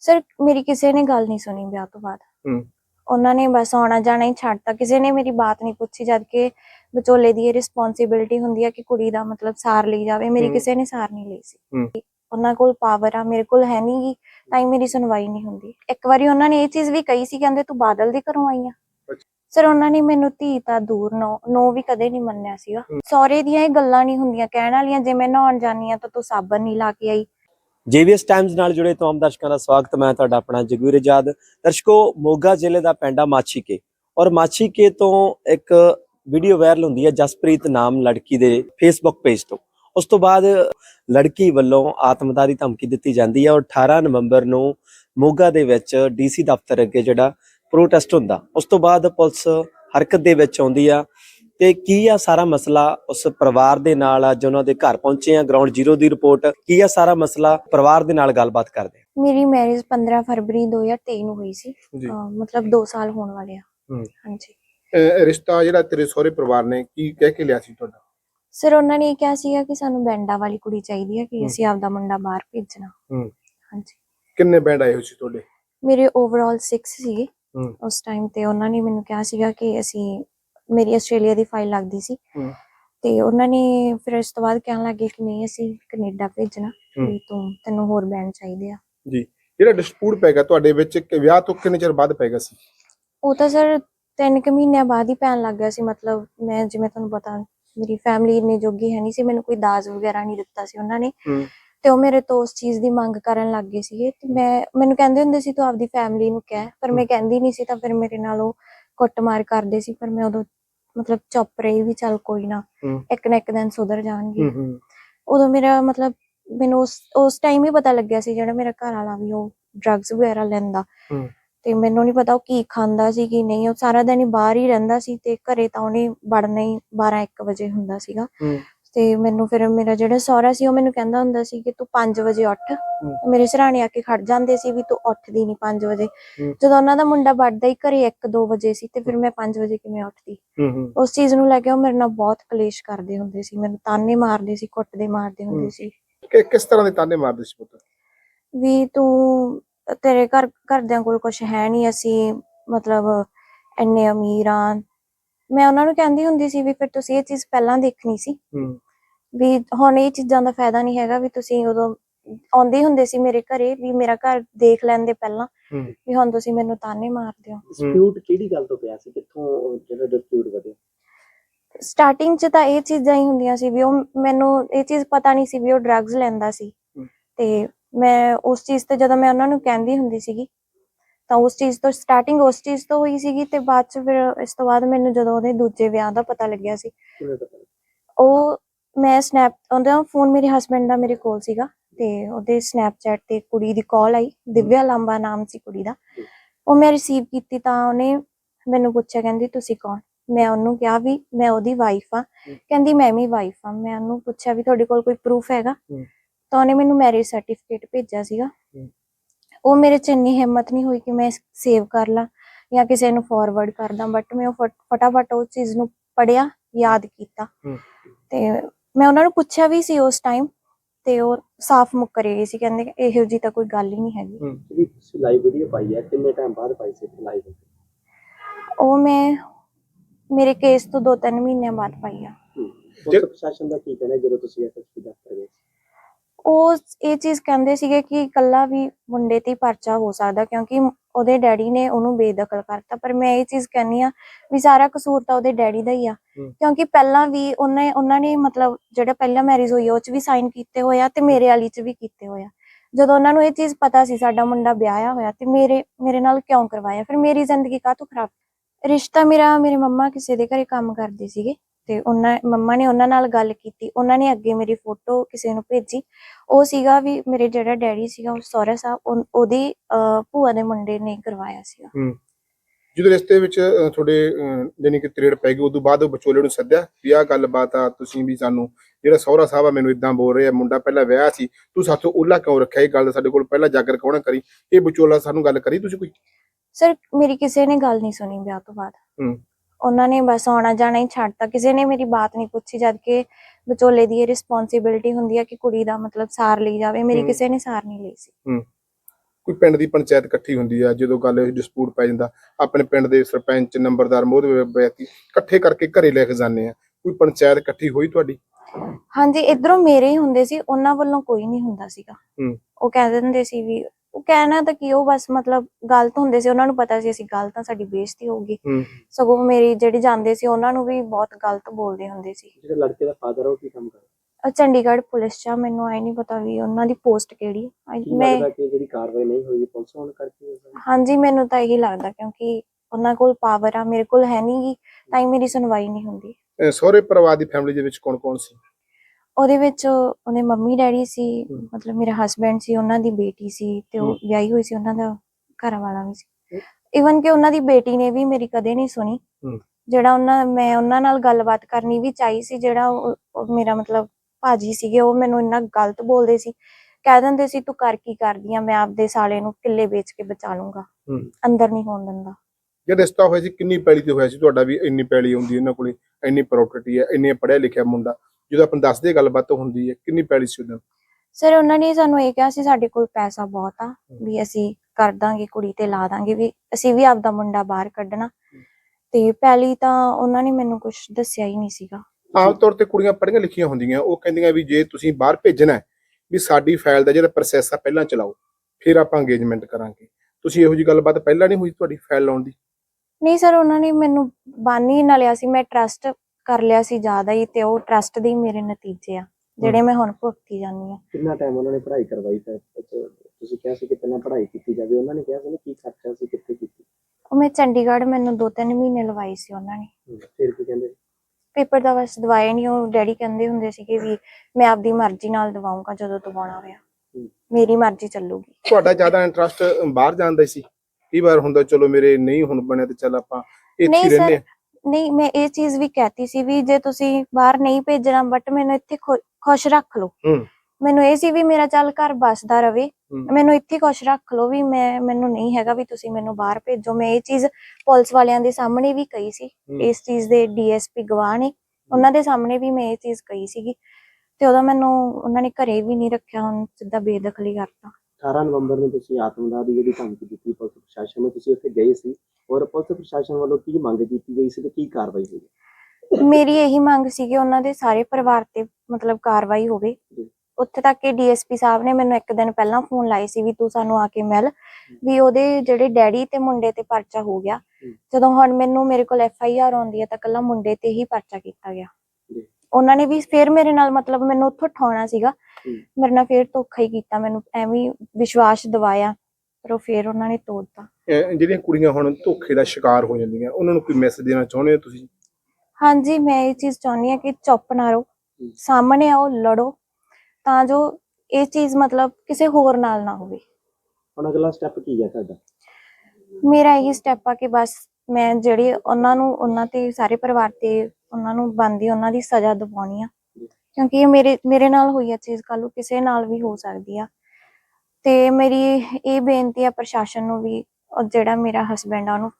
Sir ਮੇਰੀ ਕਿਸੇ ਨੇ ਗੱਲ ਨਹੀਂ ਸੁਣੀ ਵਿਆਹ ਤੋਂ ਬਾਅਦ। ਹੂੰ। ਉਹਨਾਂ ਨੇ ਬਸ ਆਉਣਾ ਜਾਣਾ ਹੀ ਛੱਡਤਾ। ਕਿਸੇ ਨੇ ਮੇਰੀ ਬਾਤ ਨਹੀਂ ਪੁੱਛੀ ਜਦ ਕਿ ਵਿਚੋਲੇ ਦੀ ਇਹ ਰਿਸਪੌਂਸਿਬਿਲਟੀ ਹੁੰਦੀ ਹੈ ਕਿ ਕੁੜੀ ਦਾ ਮਤਲਬ ਸਾਰ ਲਈ ਜਾਵੇ। ਮੇਰੀ ਹੂੰ। ਕਿਸੇ ਨੇ ਸਾਰ ਨਹੀਂ ਲਈ ਸੀ। ਉਹਨਾਂ ਕੋਲ ਪਾਵਰ ਆ ਮੇਰੇ ਕੋਲ ਹੈ ਨਹੀਂਗੀ ਤਾਂ ਹੀ ਮੇਰੀ ਸੁਣਵਾਈ ਨਹੀਂ ਹੁੰਦੀ। ਇੱਕ ਵਾਰੀ ਉਹਨਾਂ ਨੇ ਇਹ ਚੀਜ਼ ਵੀ ਕਹੀ ਸੀ ਕਹਿੰਦੇ ਤੂੰ ਬਾਦਲ ਦੇ ਘਰੋਂ ਆਈ ਆ। ਅੱਛਾ। ਸਰ ਉਹਨਾਂ ਨੇ ਮੈਨੂੰ ਧੀ ਤਾਂ ਦੂਰ ਨੋ ਨੋ ਵੀ ਕਦੇ ਨਹੀਂ ਮੰਨਿਆ ਸੀਗਾ। ਹੂੰ। ਸਹੁਰੇ ਦੀਆਂ ਇਹ ਗੱਲਾਂ ਨਹੀਂ ਹੁੰਦੀਆਂ। ਕਹਿਣ ਵਾਲੀਆਂ ਜੇ ਮੈਂ ਨਹਾਉਣ ਜਾਨੀ ਆ ਤਾਂ ਤੂੰ ਸਾਬਣ ਨਹੀਂ ਲਾ ਕੇ ਆਈ। ਜੀਵੀਐਸ ਟਾਈਮਜ਼ ਨਾਲ ਜੁੜੇ ਤਮਾਮ ਦਰਸ਼ਕਾਂ ਦਾ ਸਵਾਗਤ। ਮੈਂ ਤੁਹਾਡਾ ਆਪਣਾ ਜਗਵੀਰ ਆਜ਼ਾਦ। ਦਰਸ਼ਕੋ, ਮੋਗਾ ਜ਼ਿਲ੍ਹੇ ਦਾ ਪਿੰਡ ਆ ਮਾਛੀਕੇ। ਔਰ ਮਾਛੀਕੇ ਤੋਂ ਇੱਕ ਵੀਡੀਓ ਵਾਇਰਲ ਹੁੰਦੀ ਹੈ ਜਸਪ੍ਰੀਤ ਨਾਮ ਲੜਕੀ ਦੇ ਫੇਸਬੁੱਕ ਪੇਜ ਤੋਂ। ਉਸ ਤੋਂ ਬਾਅਦ ਲੜਕੀ ਵੱਲੋਂ ਆਤਮਦਾਰੀ ਧਮਕੀ ਦਿੱਤੀ ਜਾਂਦੀ ਹੈ ਔਰ 18 ਨਵੰਬਰ ਨੂੰ ਮੋਗਾ ਦੇ ਵਿੱਚ ਡੀਸੀ ਦਫ਼ਤਰ ਅੱਗੇ ਜਿਹੜਾ ਪ੍ਰੋਟੈਸਟ ਹੁੰਦਾ, ਉਸ ਤੋਂ ਬਾਅਦ ਪੁਲਿਸ ਹਰਕਤ ਦੇ ਵਿੱਚ ਆਉਂਦੀ ਆ। ਤੇ ਕੀ ਆ ਸਾਰਾ ਮਸਲਾ ਉਸ ਪਰਿਵਾਰ ਦੇ ਨਾਲ ਅੱਜ ਉਹਨਾਂ ਦੇ ਘਰ ਪਹੁੰਚੇ ਆ ਗਰਾਊਂਡ ਜ਼ੀਰੋ ਦੀ ਰਿਪੋਰਟ ਕੀ ਆ ਸਾਰਾ ਮਸਲਾ ਪਰਿਵਾਰ ਦੇ ਨਾਲ ਗੱਲਬਾਤ ਕਰਦੇ ਆ? ਮੇਰੀ ਮੈਰਿਜ 15 ਫਰਵਰੀ 2023 ਨੂੰ ਹੋਈ ਸੀ ਅਹ ਮਤਲਬ 2 ਸਾਲ ਹੋਣ ਵਾਲੇ ਆ। ਹੂੰ। ਹਾਂਜੀ। ਇਹ ਰਿਸ਼ਤਾ ਜਿਹੜਾ ਤੇਰੇ ਸਹੁਰੇ ਪਰਿਵਾਰ ਨੇ ਕੀ ਕਹਿ ਕੇ ਲਿਆ ਸੀ ਤੁਹਾਡਾ? ਸਰ ਉਹਨਾਂ ਨੇ ਇਹ ਕਿਹਾ ਸੀਗਾ ਕਿ ਸਾਨੂੰ ਬੈਂਡਾ ਵਾਲੀ ਕੁੜੀ ਚਾਹੀਦੀ ਹੈ ਕਿ ਹੂੰ। ਅਸੀਂ ਆਪਦਾ ਮੁੰਡਾ ਬਾਹਰ ਭੇਜਣਾ। ਹੂੰ। ਹਾਂਜੀ। ਕਿੰਨੇ ਬੈਂਡ ਆਏ ਹੋਏ ਸੀ ਤੁਹਾਡੇ? ਮੇਰੇ ਓਵਰਆਲ 6 ਸੀਗੇ। ਹੂੰ। ਉਸ ਟਾਈਮ ਤੇ ਉਹਨਾਂ ਨੇ ਮੈਨੂੰ ਕਿਹਾ ਸੀਗਾ ਕਿ ਅਸੀਂ ਮੇਰੀ ਆਸਟ੍ਰੇਲੀਆ ਦੀ ਫਾਈਲ ਲੱਗਦੀ ਸੀ। ਹੂੰ। ਤੇ ਉਹਨਾਂ ਨੇ ਫਿਰ ਇਸ ਤੋਂ ਬਾਅਦ ਕਹਿਣ ਲੱਗੇ ਕਿ ਨਹੀਂ ਅਸੀਂ ਕੈਨੇਡਾ ਭੇਜਣਾ। ਵੀ ਤੂੰ ਤੈਨੂੰ ਹੋਰ ਬੈਂਡ ਚਾਹੀਦੇ ਆ। ਜੀ। ਜਿਹੜਾ ਡਿਸਪਿਊਟ ਪੈ ਗਿਆ ਤੁਹਾਡੇ ਵਿੱਚ ਕਿ ਵਿਆਹ ਤੋਂ ਕਿੰਨੇ ਚਿਰ ਬਾਅਦ ਪੈ ਗਿਆ ਸੀ? ਉਹ ਤਾਂ ਸਰ ਤਿੰਨ ਕੁ ਮਹੀਨਿਆਂ ਬਾਅਦ ਹੀ ਪੈਣ ਲੱਗ ਗਿਆ ਸੀ। ਮਤਲਬ ਮੈਂ ਜਿਵੇਂ ਤੁਹਾਨੂੰ ਪਤਾ ਮੇਰੀ ਫੈਮਿਲੀ ਇੰਨੀ ਜੋਗੀ ਹੈ ਨਹੀਂ ਸੀ ਮੈਨੂੰ ਕੋਈ ਦਾਜ ਵਗੈਰਾ ਨਹੀਂ ਦਿੱਤਾ ਸੀ ਉਹਨਾਂ ਨੇ। ਹੂੰ। ਤੇ ਉਹ ਮੇਰੇ ਤੋਂ ਉਸ ਚੀਜ਼ ਦੀ ਮੰਗ ਕਰਨ ਲੱਗ ਗਏ ਸੀਗੇ। ਤੇ ਮੈਂ ਮੈਨੂੰ ਕਹਿੰਦੇ ਹੁੰਦੇ ਸੀ ਤੂੰ ਆਪਦੀ ਫੈਮਿਲੀ ਨੂੰ ਕਹਿ। ਪਰ ਮੈਂ ਕਹਿੰਦੀ ਨਹੀਂ ਸੀ ਤਾਂ ਫਿਰ ਮੇਰੇ ਨਾਲ ਉਹ ਕੁੱਟਮਾਰ ਕਰਦੇ ਸੀ। ਪਰ ਮੈਂ ਉਦੋਂ ਮਤਲਬ ਚੁੱਪ ਰਹੀ ਵੀ ਚੱਲ ਕੋਈ ਨਾ ਹੂੰ। ਇੱਕ ਨਾ ਇੱਕ ਦਿਨ ਸੁਧਰ ਜਾਣਗੇ। ਹੂੰ ਉਦੋਂ ਮੇਰਾ ਮਤਲਬ ਮੈਨੂੰ ਉਸ ਉਸ ਟਾਈਮ ਹੀ ਪਤਾ ਲੱਗਿਆ ਸੀ ਜਿਹੜਾ ਮੇਰਾ ਘਰ ਵਾਲਾ ਵੀ ਉਹ ਡਰੱਗਸ ਵਗੈਰਾ ਲੈਂਦਾ। ਹੂੰ। ਤੇ ਮੈਨੂੰ ਨਹੀਂ ਪਤਾ ਉਹ ਕੀ ਖਾਂਦਾ ਸੀ ਕੀ ਨਹੀਂ। ਉਹ ਸਾਰਾ ਦਿਨ ਹੀ ਬਾਹਰ ਹੀ ਰਹਿੰਦਾ ਸੀ ਤੇ ਘਰੇ ਤਾਂ ਉਹਨੇ ਵੜਨਾ ਹੀ 12 1 ਵਜੇ ਹੁੰਦਾ ਸੀਗਾ। ਹੂੰ। ਤੇ ਮੈਨੂੰ ਫਿਰ ਮੇਰਾ ਜਿਹੜਾ ਸਹੁਰਾ ਸੀ ਉਹ ਮੈਨੂੰ ਕਹਿੰਦਾ ਹੁੰਦਾ ਸੀ ਕਿ ਤੂੰ 5 ਵਜੇ ਉੱਠ। ਮੇਰੇ ਸਿਰਹਾਣੇ ਆ ਕੇ ਖੜ ਜਾਂਦੇ ਸੀ ਵੀ ਤੂੰ ਉੱਠਦੀ ਨਹੀਂ 5 ਵਜੇ। ਜਦੋਂ ਉਹਨਾਂ ਦਾ ਮੁੰਡਾ ਵੱਡਦਾ ਹੀ ਘਰੇ 1-2 ਵਜੇ ਸੀ ਤੇ ਫਿਰ ਮੈਂ 5 ਵਜੇ ਕਿਵੇਂ ਉੱਠਦੀ? ਉਸ ਚੀਜ਼ ਨੂੰ ਲੈ ਕੇ ਉਹ ਮੇਰੇ ਨਾਲ ਬਹੁਤ ਕਲੇਸ਼ ਕਰਦੇ ਹੁੰਦੇ ਸੀ। ਮੈਨੂੰ ਤਾਨੇ ਮਾਰਦੇ ਸੀ ਕੁੱਟਦੇ ਮਾਰਦੇ ਹੁੰਦੇ। ਸੀ। ਕਿ ਕਿਸ ਤਰ੍ਹਾਂ ਦੇ ਤਾਨੇ ਮਾਰਦੇ ਸੀ ਪੁੱਤ? ਵੀ ਤੂੰ ਤੇਰੇ ਘਰ ਘਰਦਿਆਂ ਕੋਲ ਕੁਝ ਹੈ ਨਹੀਂ ਅਸੀਂ ਮਤਲਬ ਇੰਨੇ ਅਮੀਰ ਆ ਮੈਂ ਉਹਨਾਂ ਨੂੰ ਕਹਿੰਦੀ ਹੁੰਦੀ ਸੀ ਵੀ ਫਿਰ ਤੁਸੀਂ ਇਹ ਚੀਜ਼ ਪਹਿਲਾਂ ਦੇਖਣੀ ਸੀ। ਹੂੰ। ਵੀ ਹੁਣ ਇਹ ਚੀਜ਼ਾਂ ਦਾ ਫਾਇਦਾ ਨਹੀਂ ਹੈਗਾ ਵੀ ਤੁਸੀਂ ਉਦੋਂ ਆਉਂਦੇ ਹੁੰਦੇ ਸੀ ਮੇਰੇ ਘਰੇ ਵੀ ਮੇਰਾ ਘਰ ਦੇਖ ਲੈਂਦੇ ਪਹਿਲਾਂ ਹੂੰ। ਵੀ ਹੁਣ ਤੁਸੀਂ ਮੈਨੂੰ ਤਾਨੇ ਮਾਰਦੇ ਹੋ। ਡਿਸਪਿਊਟ ਕਿਹੜੀ ਗੱਲ ਤੋਂ ਪਿਆ ਸੀ? ਕਿੱਥੋਂ ਜਿਹੜਾ ਡਿਸਪਿਊਟ ਵਧਿਆ? ਸਟਾਰਟਿੰਗ 'ਚ ਤਾਂ ਇਹ ਚੀਜ਼ਾਂ ਹੀ ਹੁੰਦੀਆਂ ਸੀ ਵੀ ਉਹ ਮੈਨੂੰ ਇਹ ਚੀਜ਼ ਪਤਾ ਨਹੀਂ ਸੀ ਵੀ ਉਹ ਡਰੱਗਸ ਲੈਂਦਾ ਸੀ। ਤੇ ਮੈਂ ਉਸ ਚੀਜ਼ ਤੇ ਜਦੋਂ ਮੈਂ ਉਹਨਾਂ ਨੂੰ ਕਹਿੰਦੀ ਹੁੰਦੀ ਸੀਗੀ ਤਾਂ ਉਸ ਚੀਜ਼ ਤੋਂ ਸਟਾਰਟਿੰਗ ਉਸ ਚੀਜ਼ ਤੋਂ ਹੋਈ ਸੀਗੀ ਤੇ ਬਾਅਦ ਚ ਫਿਰ ਇਸ ਤੋਂ ਬਾਅਦ ਮੈਨੂੰ ਜਦੋਂ ਉਹਦੇ ਦੂਜੇ ਵਿਆਹ ਦਾ ਪਤਾ ਲੱਗਿਆ ਸੀ ਕਿਵੇਂ ਪਤਾ ਉਹ ਮੈਂ ਸਨੈਪ ਉਹਦਾ ਫੋਨ ਮੇਰੇ ਹਸਬੰਡ ਦਾ ਮੇਰੇ ਕੋਲ ਸੀਗਾ ਤੇ ਉਹਦੇ ਸਨੈਪਚੈਟ ਤੇ ਕੁੜੀ ਦੀ ਕਾਲ ਆਈ ਦਿਵਿਆ ਲਾਂਬਾ ਨਾਮ ਸੀ ਕੁੜੀ ਦਾ। ਉਹ ਮੈਂ ਰਿਸੀਵ ਕੀਤੀ ਤਾਂ ਉਹਨੇ ਮੈਨੂੰ ਪੁੱਛਿਆ ਕਹਿੰਦੀ ਤੁਸੀਂ ਕੌਣ? ਮੈਂ ਉਹਨੂੰ ਕਿਹਾ ਵੀ ਮੈਂ ਉਹਦੀ ਵਾਈਫ ਆ ਕਹਿੰਦੀ ਮੈਂ ਵੀ ਵਾਈਫ ਆ ਮੈਂ ਉਹਨੂੰ ਪੁੱਛਿਆ ਵੀ ਤੁਹਾਡੇ ਕੋਲ ਕੋਈ ਪ੍ਰੂਫ ਹੈਗਾ। ਤਾਂ ਉਹਨੇ ਮੈਨੂੰ ਮੈਰਿਜ ਸਰਟੀਫਿਕੇਟ ਭੇਜਿਆ ਸੀਗਾ। ਉਹ ਮੇਰੇ ਚ ਇੰਨੀ ਹਿੰਮਤ ਨਹੀਂ ਹੋਈ ਕਿ ਮੈਂ ਸੇਵ ਕਰ ਲਾਂ ਜਾਂ ਕਿਸੇ ਨੂੰ ਫਾਰਵਰਡ ਕਰ ਦਾਂ ਬਟ ਮੈਂ ਉਹ ਫਟ- ਫਟਾਫਟ ਉਹ ਚੀਜ਼ ਨੂੰ ਪੜਿਆ ਯਾਦ ਕੀਤਾ। ਤੇ ਮੈਂ ਉਹਨਾਂ ਨੂੰ ਪੁੱਛਿਆ ਵੀ ਸੀ ਉਸ ਟਾਈਮ ਤੇ ਉਹ ਸਾਫ਼ ਮੁੱਕਰੇ ਗਏ ਸੀ ਕਹਿੰਦੇ ਇਹੋ ਜੀ ਤਾਂ ਕੋਈ ਗੱਲ ਹੀ ਨਹੀਂ ਹੈਗੀ। ਹੂੰ। ਜਿਹੜੀ ਤੁਸੀਂ ਲਾਈਵ ਵੀਡੀਓ ਪਾਈ ਹੈ ਕਿੰਨੇ ਟਾਈਮ ਬਾਅਦ ਪਾਈ ਸੀ ਲਾਈਵ ਉਹ ਮੈਂ ਮੇਰੇ ਕੇਸ ਤੋਂ 2-3 ਮਹੀਨਿਆਂ ਬਾਅਦ ਪਾਈ ਆ। ਪ੍ਰਸ਼ਾਸਨ ਦਾ ਕੀ ਕਹਿਣਾ ਜਦੋਂ ਤੁਸੀਂ ਐਸਐਸਪੀ ਦਫ਼ਤਰ ਗਏ ਉਹ ਇਹ ਚੀਜ਼ ਕਹਿੰਦੇ ਸੀਗੇ ਕਿ ਇਕੱਲਾ ਵੀ ਮੁੰਡੇ ਤੇ ਹੀ ਪਰਚਾ ਹੋ ਸਕਦਾ ਕਿਉਂਕਿ ਉਹਦੇ ਡੈਡੀ ਨੇ ਉਹਨੂੰ ਬੇਦਖਲ ਕਰਤਾ। ਪਰ ਮੈਂ ਇਹ ਚੀਜ਼ ਕਹਿੰਨੀ ਆ ਵੀ ਸਾਰਾ ਕਸੂਰ ਤਾਂ ਉਹਦੇ ਡੈਡੀ ਦਾ ਹੀ ਆ। ਕਿਉਂਕਿ ਪਹਿਲਾਂ ਵੀ ਉਹਨੇ ਉਹਨਾਂ ਨੇ ਮਤਲਬ ਜਿਹੜਾ ਪਹਿਲਾਂ ਮੈਰਿਜ ਹੋਈ ਉਹ ਚ ਵੀ ਸਾਈਨ ਕੀਤੇ ਹੋਇਆ ਤੇ ਮੇਰੇ ਵਾਲੀ ਚ ਵੀ ਕੀਤੇ ਹੋਇਆ ਜਦੋਂ ਉਹਨਾਂ ਨੂੰ ਇਹ ਚੀਜ਼ ਪਤਾ ਸੀ ਸਾਡਾ ਮੁੰਡਾ ਵਿਆਹਿਆ ਹੋਇਆ ਤੇ ਮੇਰੇ ਮੇਰੇ ਨਾਲ ਕਿਉਂ ਕਰਵਾਇਆ? ਫਿਰ ਮੇਰੀ ਜ਼ਿੰਦਗੀ ਕਾਹਤੋਂ ਖਰਾਬ? ਰਿਸ਼ਤਾ ਮੇਰਾ ਮੇਰੇ ਮੰਮਾ ਕਿਸੇ ਦੇ ਘਰੇ ਕੰਮ ਕਰਦੇ ਸੀਗੇ। ਤੇ ਉਹਨਾਂ ਮੰਮਾ ਨੇ ਉਹਨਾਂ ਨਾਲ ਗੱਲ ਕੀਤੀ ਉਹਨਾਂ ਨੇ ਅੱਗੇ ਮੇਰੀ ਫੋਟੋ ਕਿਸੇ ਨੂੰ ਭੇਜੀ। ਉਹ ਸੀਗਾ ਵੀ ਮੇਰੇ ਜਿਹੜਾ ਡੈਡੀ ਸੀਗਾ ਉਹ ਸਹੁਰਾ ਸਾਹਿਬ ਉਹ- ਉਹਦੀ ਅਹ, ਭੂਆ ਦੇ ਮੁੰਡੇ ਨੇ ਕਰਵਾਇਆ ਸੀਗਾ। ਹੂੰ। ਜਦੋਂ ਰਿਸ਼ਤੇ ਵਿੱਚ ਅਹ, ਤੁਹਾਡੇ ਅਹ, ਜਾਣੀ ਕਿ ਤਰੇੜ ਪੈ ਗਈ ਉਦੋਂ ਬਾਅਦ ਉਹ ਵਿਚੋਲੇ ਨੂੰ ਸੱਦਿਆ ਵੀ ਆਹ ਗੱਲਬਾਤ ਆ ਤੁਸੀਂ ਵੀ ਸਾਨੂੰ ਜਿਹੜਾ ਸਹੁਰਾ ਸਾਹਿਬ ਆ ਮੈਨੂੰ ਇਦਾਂ ਬੋਲ ਰਿਹਾ ਮੁੰਡਾ ਪਹਿਲਾਂ ਵਿਆਹ ਸੀ ਤੂੰ ਸਾਥੋਂ ਉੱਲਾ ਕਿਉਂ ਰੱਖਿਆ? ਇਹ ਗੱਲ ਸਾਡੇ ਕੋਲ ਪਹਿਲਾਂ ਜਾਗਰ ਕੌਣ ਕਰੀ? ਇਹ ਵਿਚੋਲਾ ਸਾਨੂੰ ਗੱਲ ਕਰੀ ਤੁਸੀਂ ਕੋਈ? ਸਰ ਮੇਰੀ ਕਿਸੇ ਨੇ ਗੱਲ ਨਹੀਂ ਸੁਣੀ ਵਿਆਹ ਤੋਂ ਬਾਅਦ। ਹੂੰ। ਉਹਨਾਂ ਨੇ ਬਸ ਆਉਣਾ ਜਾਣਾ ਹੀ ਛੱਡਤਾ। ਕਿਸੇ ਨੇ ਮੇਰੀ ਬਾਤ ਨਹੀਂ ਪੁੱਛੀ ਜਦ ਕਿ ਵਿਚੋਲੇ ਦੀ ਇਹ ਰਿਸਪੌਂਸਿਬਿਲਟੀ ਹੁੰਦੀ ਹੈ ਕਿ ਕੁੜੀ ਦਾ ਮਤਲਬ ਸਾਰ ਲਈ ਜਾਵੇ। ਮੇਰੀ ਹੂੰ। ਕਿਸੇ ਨੇ ਸਾਰ ਨਹੀਂ ਲਈ ਸੀ। ਹੂੰ। ਕੋਈ ਪਿੰਡ ਦੀ ਪੰਚਾਇਤ ਇਕੱਠੀ ਹੁੰਦੀ ਆ ਜਦੋਂ ਗੱਲ ਡਿਸਪਿਊਟ ਪੈ ਜਾਂਦਾ ਆਪਣੇ ਪਿੰਡ ਦੇ ਸਰਪੰਚ ਨੰਬਰਦਾਰ ਮੋਹਦ ਵਿਅਕਤੀ ਇਕੱਠੇ ਕਰਕੇ ਘਰੇ ਲੈ ਕੇ ਜਾਂਦੇ ਆ। ਕੋਈ ਪੰਚਾਇਤ ਇਕੱਠੀ ਹੋਈ ਤੁਹਾਡੀ? ਹਾਂਜੀ ਇਧਰੋਂ ਮੇਰੇ ਹੀ ਹੁੰਦੇ ਸੀ ਉਹਨਾਂ ਵੱਲੋਂ ਕੋਈ ਨਹੀਂ ਹੁੰਦਾ ਸੀਗਾ। ਹੂੰ। ਉਹ ਕਹਿ ਦਿੰਦੇ ਸੀ ਵੀ ਉਹ ਕਹਿਣਾ ਤਾਂ ਕਿ ਉਹ ਬਸ ਮਤਲਬ ਗਲਤ ਹੁੰਦੇ ਸੀ ਉਹਨਾਂ ਨੂੰ ਪਤਾ ਸੀ ਅਸੀਂ ਗਲਤ ਆ ਸਾਡੀ ਬੇਇੱਜ਼ਤੀ ਹੋਊਗੀ ਹੂੰ। ਸਗੋਂ ਮੇਰੀ ਜਿਹੜੀ ਜਾਂਦੇ ਸੀ ਉਹਨਾਂ ਨੂੰ ਵੀ ਬਹੁਤ ਗਲਤ ਬੋਲਦੇ ਹੁੰਦੇ ਸੀ। ਜਿਹੜੇ ਲੜਕੇ ਦਾ ਫਾਦਰ ਉਹ ਕੀ ਕੰਮ ਕਰਦਾ? ਅਹ ਚੰਡੀਗੜ੍ਹ ਪੁਲਿਸ ਚ ਆ, ਮੈਨੂੰ ਆਈ ਨਹੀਂ ਪਤਾ ਵੀ ਉਹਨਾਂ ਦੀ ਪੋਸਟ ਕਿਹੜੀ ਕੀ ਮੈਂ ਲੱਗਦਾ ਕਿ ਜਿਹੜੀ ਕਾਰਵਾਈ ਨਹੀਂ ਹੋਈ ਪੁਲਿਸ ਹੋਣ ਕਰਕੇ? ਹਾਂਜੀ ਮੈਨੂੰ ਤਾਂ ਇਹੀ ਲੱਗਦਾ ਕਿਉਂਕਿ ਉਹਨਾਂ ਕੋਲ ਪਾਵਰ ਆ ਮੇਰੇ ਕੋਲ ਹੈ ਨਹੀਂਗੀ ਤਾਂ ਹੀ ਮੇਰੀ ਸੁਣਵਾਈ ਨਹੀਂ ਹੁੰਦੀ। ਅਹ ਸਹੁਰੇ ਪਰਿਵਾਰ ਦੀ ਫੈਮਿਲੀ ਦੇ ਵਿੱਚ ਕੌਣ ਕੌਣ ਸੀ? ਉਹਦੇ ਵਿੱਚ ਉਹਦੇ ਮੰਮੀ ਡੈਡੀ ਸੀ ਹਮ। ਮਤਲਬ ਮੇਰਾ ਹਸਬੈਂਡ ਸੀ ਉਹਨਾਂ ਦੀ ਬੇਟੀ ਸੀ ਤੇ ਉਹ ਹਮ। ਵਿਆਹੀ ਹੋਈ ਸੀ ਉਹਨਾਂ ਦਾ ਘਰ ਵਾਲਾ ਵੀ ਸੀ ਇਵਨ ਕਿ ਉਹਨਾਂ ਦੀ ਬੇਟੀ ਨੇ ਵੀ ਮੇਰੀ ਕਦੇ ਨਹੀਂ ਸੁਣੀ ਹਮ। ਜਿਹੜਾ ਉਹਨਾਂ ਮੈਂ ਉਹਨਾਂ ਨਾਲ ਗੱਲਬਾਤ ਕਰਨੀ ਵੀ ਚਾਹੀ ਸੀ ਜਿਹੜਾ ਉਹ- ਉਹ ਮੇਰਾ ਮਤਲਬ ਭਾਜੀ ਸੀਗੇ ਉਹ ਮੈਨੂੰ ਇੰਨਾ ਗਲਤ ਬੋਲਦੇ ਸੀ ਕਹਿ ਦਿੰਦੇ ਸੀ ਤੂੰ ਕਰ ਕੀ ਕਰਦੀ ਆ ਮੈਂ ਆਪਦੇ ਸਾਲੇ ਨੂੰ ਕਿੱਲੇ ਵੇਚ ਕੇ ਬਚਾ ਲੂੰਗਾ ਹਮ। ਅੰਦਰ ਨਹੀਂ ਹੋਣ ਦਿੰਦਾ ਜੇ ਰਿਸ਼ਤਾ ਹੋਇਆ ਸੀ ਕਿੰਨੀ ਪੈਲੀ ਤੇ ਹੋਇਆ ਸੀ ਤੁਹਾਡਾ ਵੀ ਇੰਨੀ ਪੈਲੀ ਆਉਂਦੀ ਇਹਨਾਂ ਕੋਲੇ ਇੰਨੀ ਪ੍ਰਾਪਰਟੀ ਹੈ ਇੰਨੇ ਪੜ੍ਹਿਆ ਲਿਖਿਆ ਮੁੰਡਾ ਜਦੋਂ ਆਪਾਂ ਦੱਸਦੇ ਗੱਲਬਾਤ ਹੁੰਦੀ ਹੈ ਕਿੰਨੀ ਪੈਲੀ ਸੀ ਉਹਨਾਂ ਸਰ ਉਹਨਾਂ ਨੇ ਸਾਨੂੰ ਇਹ ਕਿਹਾ ਸੀ ਸਾਡੇ ਕੋਲ ਪੈਸਾ ਬਹੁਤ ਆ ਵੀ ਅਸੀਂ ਕਰ ਦਾਂਗੇ ਕੁੜੀ ਤੇ ਲਾ ਦਾਂਗੇ ਵੀ ਅਸੀਂ ਵੀ ਆਪਦਾ ਮੁੰਡਾ ਬਾਹਰ ਕੱਢਣਾ। ਤੇ ਪਹਿਲੀ ਤਾਂ ਉਹਨਾਂ ਨੇ ਮੈਨੂੰ ਕੁਝ ਦੱਸਿਆ ਹੀ ਨਹੀਂ ਸੀਗਾ। ਆਮ ਤੌਰ ਤੇ ਕੁੜੀਆਂ ਪੜ੍ਹੀਆਂ ਲਿਖੀਆਂ ਹੁੰਦੀਆਂ ਉਹ ਕਹਿੰਦੀਆਂ ਵੀ ਜੇ ਤੁਸੀਂ ਬਾਹਰ ਭੇਜਣਾ ਹੈ ਵੀ ਸਾਡੀ ਫਾਈਲ ਦਾ ਜਿਹੜਾ ਪ੍ਰੋਸੈਸ ਆ ਪਹਿਲਾਂ ਚਲਾਓ ਫਿਰ ਆਪਾਂ ਅੰਗੇਜਮੈਂਟ ਕਰਾਂਗੇ। ਤੁਸੀਂ ਇਹੋ ਜੀ ਗੱਲਬਾਤ ਪਹਿਲਾਂ ਨਹੀਂ ਹੋਈ ਤੁਹਾਡੀ ਫਾਈਲ ਲਾਉਣ ਦੀ? ਨਹੀਂ ਸਰ ਉਹਨਾਂ ਨੇ ਮੈਨੂੰ ਬਾਨੀ ਨਾ ਲਿਆ ਸੀ ਮੈਂ ਟਰਸਟ ਕਰ ਲਿਆ ਸੀ ਜ਼ਿਆਦਾ ਹੀ ਤੇ ਉਹ ਟਰਸਟ ਦੇ ਹੀ ਮੇਰੇ ਨਤੀਜੇ ਆ ਜਿਹੜੇ ਮੈਂ ਹੁਣ ਭੁਗਤੀ ਜਾਂਦੀ ਆ ਕਿੰਨਾ ਟਾਈਮ ਉਹਨਾਂ ਨੇ ਪੜ੍ਹਾਈ ਕਰਵਾਈ ਅੱਛਾ, ਤੁਸੀਂ ਕਿਹਾ ਸੀ ਕਿ ਪਹਿਲਾਂ ਪੜ੍ਹਾਈ ਕੀਤੀ ਜਾਵੇ ਉਹਨਾਂ ਨੇ ਕਿਹਾ ਸੀ ਨਾ ਕੀ ਖਰਚਾ ਸੀ ਕਿੱਥੇ ਕੀਤੀ? ਉਹ ਮੈਂ ਚੰਡੀਗੜ੍ਹ ਮੈਨੂੰ 2-3 ਮਹੀਨੇ ਲਵਾਈ ਸੀ ਉਹਨਾਂ ਨੇ। ਫਿਰ ਕੀ ਕਹਿੰਦੇ? ਪੇਪਰ ਦਾ ਬਸ ਦਵਾਇਆ ਨਹੀਂ ਉਹ ਡੈਡੀ ਕਹਿੰਦੇ ਹੁੰਦੇ ਸੀਗੇ ਵੀ ਮੈਂ ਆਪਦੀ ਮਰਜ਼ੀ ਨਾਲ ਦਵਾਉਂਗਾ ਜਦੋਂ ਦਵਾਉਣਾ ਹੋਇਆ। ਮੇਰੀ ਮਰਜ਼ੀ ਚੱਲੂਗੀ। ਤੁਹਾਡਾ ਜ਼ਿਆਦਾ ਇੰਟਰਸਟ ਬਾਹਰ ਜਾਣ ਦਾ ਹੀ ਸੀ। ਕਈ ਵਾਰ ਹੁੰਦਾ ਚਲੋ ਮੇਰੇ ਨਹੀਂ ਹੁਣ ਬਣਿਆ ਤੇ ਚੱਲ ਆਪਾਂ ਇੱਥੇ ਰਹਿੰਦੇ। ਨਹੀਂ ਮੈਂ ਇਹ ਚੀਜ਼ ਵੀ ਕਹਿਤੀ ਸੀ ਵੀ ਜੇ ਤੁਸੀਂ ਬਾਹਰ ਨਹੀਂ ਭੇਜਣਾ ਬਟ ਮੈਨੂੰ ਇੱਥੇ ਖੁਸ਼ ਰੱਖ ਲਓ। ਹੂੰ। ਮੈਨੂੰ ਇਹ ਸੀ ਵੀ ਮੇਰਾ ਚੱਲ ਘਰ ਬਸਦਾ ਰਵੇ। ਮੈਨੂੰ ਇੱਥੇ ਖੁਸ਼ ਰੱਖ ਲਓ ਵੀ ਮੈਂ ਮੈਨੂੰ ਨਹੀਂ ਹੈਗਾ ਵੀ ਤੁਸੀਂ ਮੈਨੂੰ ਬਾਹਰ ਭੇਜੋ। ਮੈਂ ਇਹ ਚੀਜ਼ ਪੁਲਿਸ ਵਾਲਿਆਂ ਦੇ ਸਾਹਮਣੇ ਵੀ ਕਹੀ ਸੀ। ਇਸ ਚੀਜ਼ ਦੇ ਡੀਐਸਪੀ ਗਵਾਹ ਨੇ। ਉਹਨਾਂ ਦੇ ਸਾਹਮਣੇ ਵੀ ਮੈਂ ਇਹ ਚੀਜ਼ ਕਹੀ ਸੀਗੀ। ਤੇ ਉਹਦਾ ਮੈਨੂੰ ਉਹਨਾਂ ਨੇ ਘਰੇ ਵੀ ਨਹੀਂ ਰੱਖਿਆ ਹੁਣ ਸਿੱਧਾ ਬੇਦਖਲੀ ਕਰਤਾ। 18 ਨਵੰਬਰ ਨੂੰ ਤੁਸੀਂ ਆਤਮਦਾਹ ਦੀ ਜਿਹੜੀ ਧਮਕੀ ਦਿੱਤੀ ਪੁਲਿਸ ਪ੍ਰਸ਼ਾਸਨ ਨੂੰ ਤੁਸੀਂ ਉੱਥੇ ਗਏ ਸੀ ਔਰ ਪੁਲਿਸ ਪ੍ਰਸ਼ਾਸਨ ਵੱਲੋਂ ਕੀ ਮੰਗ ਕੀਤੀ ਗਈ ਸੀ ਤੇ ਕੀ ਕਾਰਵਾਈ ਹੋਈ ਮੇਰੀ ਇਹੀ ਮੰਗ ਸੀ ਕਿ ਉਹਨਾਂ ਦੇ ਸਾਰੇ ਪਰਿਵਾਰ ਤੇ ਮਤਲਬ ਕਾਰਵਾਈ ਹੋਵੇ। ਉੱਥੇ ਤੱਕ ਕਿ ਡੀਐਸਪੀ ਸਾਹਿਬ ਨੇ ਮੈਨੂੰ ਇੱਕ ਦਿਨ ਪਹਿਲਾਂ ਫੋਨ ਲਾਈ ਸੀ ਵੀ ਤੂੰ ਸਾਨੂੰ ਆ ਕੇ ਮਿਲ ਵੀ ਉਹਦੇ ਜਿਹੜੇ ਡੈਡੀ ਤੇ ਮੁੰਡੇ ਤੇ ਪਰਚਾ ਹੋ ਗਿਆ। ਜਦੋਂ ਹੁਣ ਮੈਨੂੰ ਮੇਰੇ ਕੋਲ ਐਫ ਆਈ ਆਰ ਆਉਂਦੀ ਹੈ ਤਾਂ ਕੱਲਾ ਮੁੰਡੇ ਤੇ ਹੀ ਪਰਚਾ ਕੀਤਾ ਗਿਆ। ਉਹਨਾਂ ਨੇ ਵੀ ਫਿਰ ਮੇਰੇ ਨਾਲ ਮਤਲਬ ਮੈਨੂੰ ਉੱਥੋਂ ਠਾਉਣਾ ਸੀਗਾ। ਮੇਰੇ ਨਾਲ ਫਿਰ ਧੋਖਾ ਹੀ ਕੀਤਾ ਮੈਨੂੰ ਐਵੇਂ ਹੀ ਵਿਸ਼ਵਾਸ ਦਿਵਾਇਆ ਪਰ ਉਹ ਫਿਰ ਉਹਨਾਂ ਨੇ ਤੋੜਤਾ। ਅਹ ਜਿਹੜੀਆਂ ਕੁੜੀਆਂ ਹੁਣ ਧੋਖੇ ਦਾ ਸ਼ਿਕਾਰ ਹੋ ਜਾਂਦੀਆਂ ਉਹਨਾਂ ਨੂੰ ਕੋਈ ਮੈਸੇਜ ਦੇਣਾ ਚਾਹੁੰਦੇ ਹੋ ਤੁਸੀਂ? ਹਾਂਜੀ ਮੈਂ ਇਹ ਚੀਜ਼ ਚਾਹੁੰਦੀ ਹਾਂ ਕਿ ਚੁੱਪ ਨਾ ਰਹੋ ਹਮ। ਸਾਹਮਣੇ ਆਓ ਲੜੋ ਤਾਂ ਜੋ ਇਹ ਚੀਜ਼ ਮਤਲਬ ਕਿਸੇ ਹੋਰ ਨਾਲ ਨਾ ਹੋਵੇ। ਹੁਣ ਅਗਲਾ ਸਟੈਪ ਕੀ ਹੈ ਤੁਹਾਡਾ? ਮੇਰਾ ਇਹੀ ਸਟੈਪ ਆ ਕਿ ਬਸ ਮੈਂ ਜਿਹੜੀ ਉਹਨਾਂ ਨੂੰ ਉਹਨਾਂ ਤੇ ਸਾਰੇ ਪਰਿਵਾਰ ਤੇ ਉਹਨਾਂ ਨੂੰ ਬੰਦੀ ਉਹਨਾਂ ਦੀ ਸਜ਼ਾ ਦਿਵਾਉਣੀ ਆ। ਕਿਉਂਕਿ ਇਹ ਮੇਰੇ ਮੇਰੇ ਨਾਲ ਹੋਈ ਆ ਚੀਜ਼ ਕੱਲ ਨੂੰ ਕਿਸੇ ਨਾਲ ਵੀ ਹੋ ਸਕਦੀ ਆ। ਤੇ ਮੇਰੀ ਇਹ ਬੇਨਤੀ ਆ ਪ੍ਰਸ਼ਾਸਨ ਨੂੰ ਵੀ ਜਿਹੜਾ ਮੇਰਾ ਹਸਬੰਡ ਆ ਉਹਨੂੰ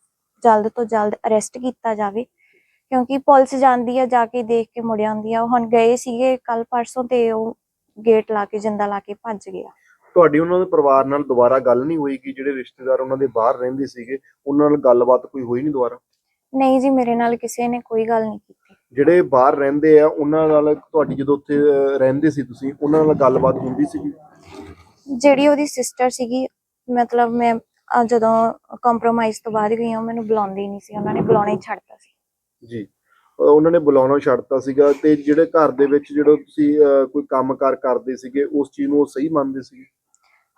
ਜਲਦ ਤੋਂ ਜਲਦ ਅਰੈਸਟ ਕੀਤਾ ਜਾਵੇ। ਕਿਉਂਕਿ ਪੁਲਿਸ ਜਾਂਦੀ ਆ ਜਾ ਕੇ ਦੇਖ ਕੇ ਮੁੜ ਆਉਂਦੀ ਆ। ਉਹ ਹੁਣ ਗਏ ਸੀਗੇ ਕੱਲ ਪਰਸੋਂ ਤੇ ਉਹ ਗੇਟ ਲਾ ਕੇ ਜਿੰਦਾ ਲਾ ਕੇ ਭੱਜ ਗਿਆ ਤੁਹਾਡੀ ਉਹਨਾਂ ਦੇ ਪਰਿਵਾਰ ਨਾਲ ਦੁਬਾਰਾ ਗੱਲ ਨਹੀਂ ਹੋਈ ਕਿ ਜਿਹੜੇ ਰਿਸ਼ਤੇਦਾਰ ਉਹਨਾਂ ਦੇ ਬਾਹਰ ਰਹਿੰਦੇ ਸੀਗੇ ਉਹਨਾਂ ਨਾਲ ਗੱਲਬਾਤ ਕੋਈ ਹੋਈ ਨਹੀਂ ਦੁਬਾਰਾ? ਨਹੀਂ ਜੀ ਮੇਰੇ ਨਾਲ ਕਿਸੇ ਨੇ ਕੋਈ ਗੱਲ ਨਹੀਂ ਕੀਤੀ। ਜਿਹੜੇ ਬਾਹਰ ਰਹਿੰਦੇ ਆ ਉਹਨਾਂ ਨਾਲ ਤੁਹਾਡੀ ਜਦੋਂ ਉੱਥੇ ਰਹਿੰਦੇ ਸੀ ਤੁਸੀਂ ਉਹਨਾਂ ਨਾਲ ਗੱਲਬਾਤ ਹੁੰਦੀ ਸੀਗੀ? ਜਿਹੜੀ ਉਹਦੀ ਸਿਸਟਰ ਸੀਗੀ ਮਤਲਬ ਮੈਂ ਅਹ ਜਦੋਂ ਕੰਪਰੋਮਾਈਜ਼ ਤੋਂ ਬਾਅਦ ਗਈ ਹਾਂ ਮੈਨੂੰ ਬੁਲਾਉਂਦੀ ਨਹੀਂ ਸੀ ਉਹਨਾਂ ਨੇ ਬੁਲਾਉਣਾ ਹੀ ਛੱਡਤਾ ਸੀ। ਜੀ। ਅਹ, ਉਹਨਾਂ ਨੇ ਬੁਲਾਉਣਾ ਛੱਡਤਾ ਸੀਗਾ ਤੇ ਜਿਹੜੇ ਘਰ ਦੇ ਵਿੱਚ ਜਦੋਂ ਤੁਸੀਂ ਅਹ, ਕੋਈ ਕੰਮਕਾਰ ਕਰਦੇ ਸੀਗੇ ਉਸ ਚੀਜ਼ ਨੂੰ ਉਹ ਸਹੀ ਮੰਨਦੇ ਸੀਗੇ?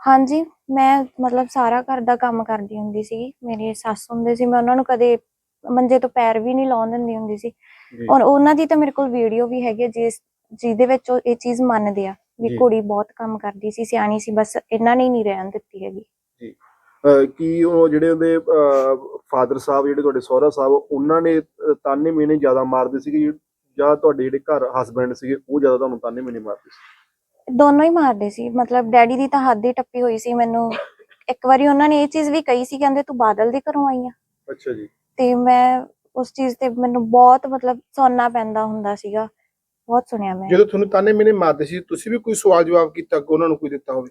ਹਾਂਜੀ ਮੈਂ ਮਤਲਬ ਸਾਰਾ ਘਰ ਦਾ ਕੰਮ ਕਰਦੀ ਹੁੰਦੀ ਸੀ ਮੇਰੇ ਸੱਸ ਹੁੰਦੇ ਸੀ ਮੈਂ ਉਹਨਾਂ ਨੂੰ ਕਦੇ ਮੰਜੇ ਤੋਂ ਪੈਰ ਵੀ ਨਹੀਂ ਲਾਉਣ ਦਿੰਦੀ ਹੁੰਦੀ ਸੀ। ਔਰ ਉਹਨਾਂ ਦੀ ਤਾਂ ਮੇਰੇ ਕੋਲ ਵੀਡੀਓ ਵੀ ਹੈਗੀ ਹੈ ਜਿਸ ਜਿਹਦੇ ਵਿੱਚ ਉਹ ਇਹ ਚੀਜ਼ ਮੰਨਦੇ ਆ ਵੀ। ਕੁੜੀ ਬਹੁਤ ਕੰਮ ਕਰਦੀ ਸੀ ਸਿਆਣੀ ਸੀ ਬਸ ਇਹਨਾਂ ਨੇ ਹੀ ਨਹੀਂ ਰਹਿਣ ਦਿੱਤੀ ਹੈਗੀ। ਕੀ ਉਹ ਜਿਹੜੇ ਉਹਦੇ ਫਾਦਰ ਸਾਹਿਬ ਜਿਹੜੇ ਤੁਹਾਡੇ ਸਹੁਰਾ ਸਾਹਿਬ ਉਹਨਾਂ ਨੇ ਤਾਨੇ ਮੇਨੇ ਜ਼ਿਆਦਾ ਮਾਰਦੇ ਸੀਗੇ ਜਾਂ? ਤੁਹਾਡੇ ਜਿਹੜੇ ਘਰ ਹਸਬੰਡ ਸੀਗੇ ਉਹ ਜ਼ਿਆਦਾ ਤੁਹਾਨੂੰ ਤਾਨੇ ਮੇਨੇ ਮਾਰਦੇ ਸੀ? ਦੋਨੋਂ ਹੀ ਮਾਰਦੇ ਸੀ। ਮਤਲਬ ਡੈਡੀ ਦੀ ਤਾਂ ਹੱਦ ਹੀ ਟੱਪੀ ਹੋਈ ਸੀ ਮੈਨੂੰ। ਇੱਕ ਵਾਰੀ ਉਹਨਾਂ ਨੇ ਇਹ ਚੀਜ਼ ਵੀ ਕਹੀ ਸੀ ਕਹਿੰਦੇ ਤੂੰ ਬਾਦਲ ਦੇ ਘਰੋਂ ਆਈ ਆ। ਅੱਛਾ ਜੀ। ਤੇ ਮੈਂ ਉਸ ਚੀਜ਼ ਤੇ ਮੈਨੂੰ ਬਹੁਤ ਮਤਲਬ ਸੁਣਨਾ ਪੈਂਦਾ ਹੁੰਦਾ ਸੀਗਾ। ਬਹੁਤ ਸੁਣਿਆ ਮੈਂ। ਜਦੋਂ ਤੁਹਾਨੂੰ ਤਾਨੇ ਮੈਨੇ ਮਾਰਦੇ ਸੀ ਤੁਸੀਂ ਵੀ ਕੋਈ ਸਵਾਲ ਜਵਾਬ ਕੀਤਾ ਕਿ ਉਹਨਾਂ ਨੂੰ ਕੋਈ ਦਿੱਤਾ ਹੋਵੇ?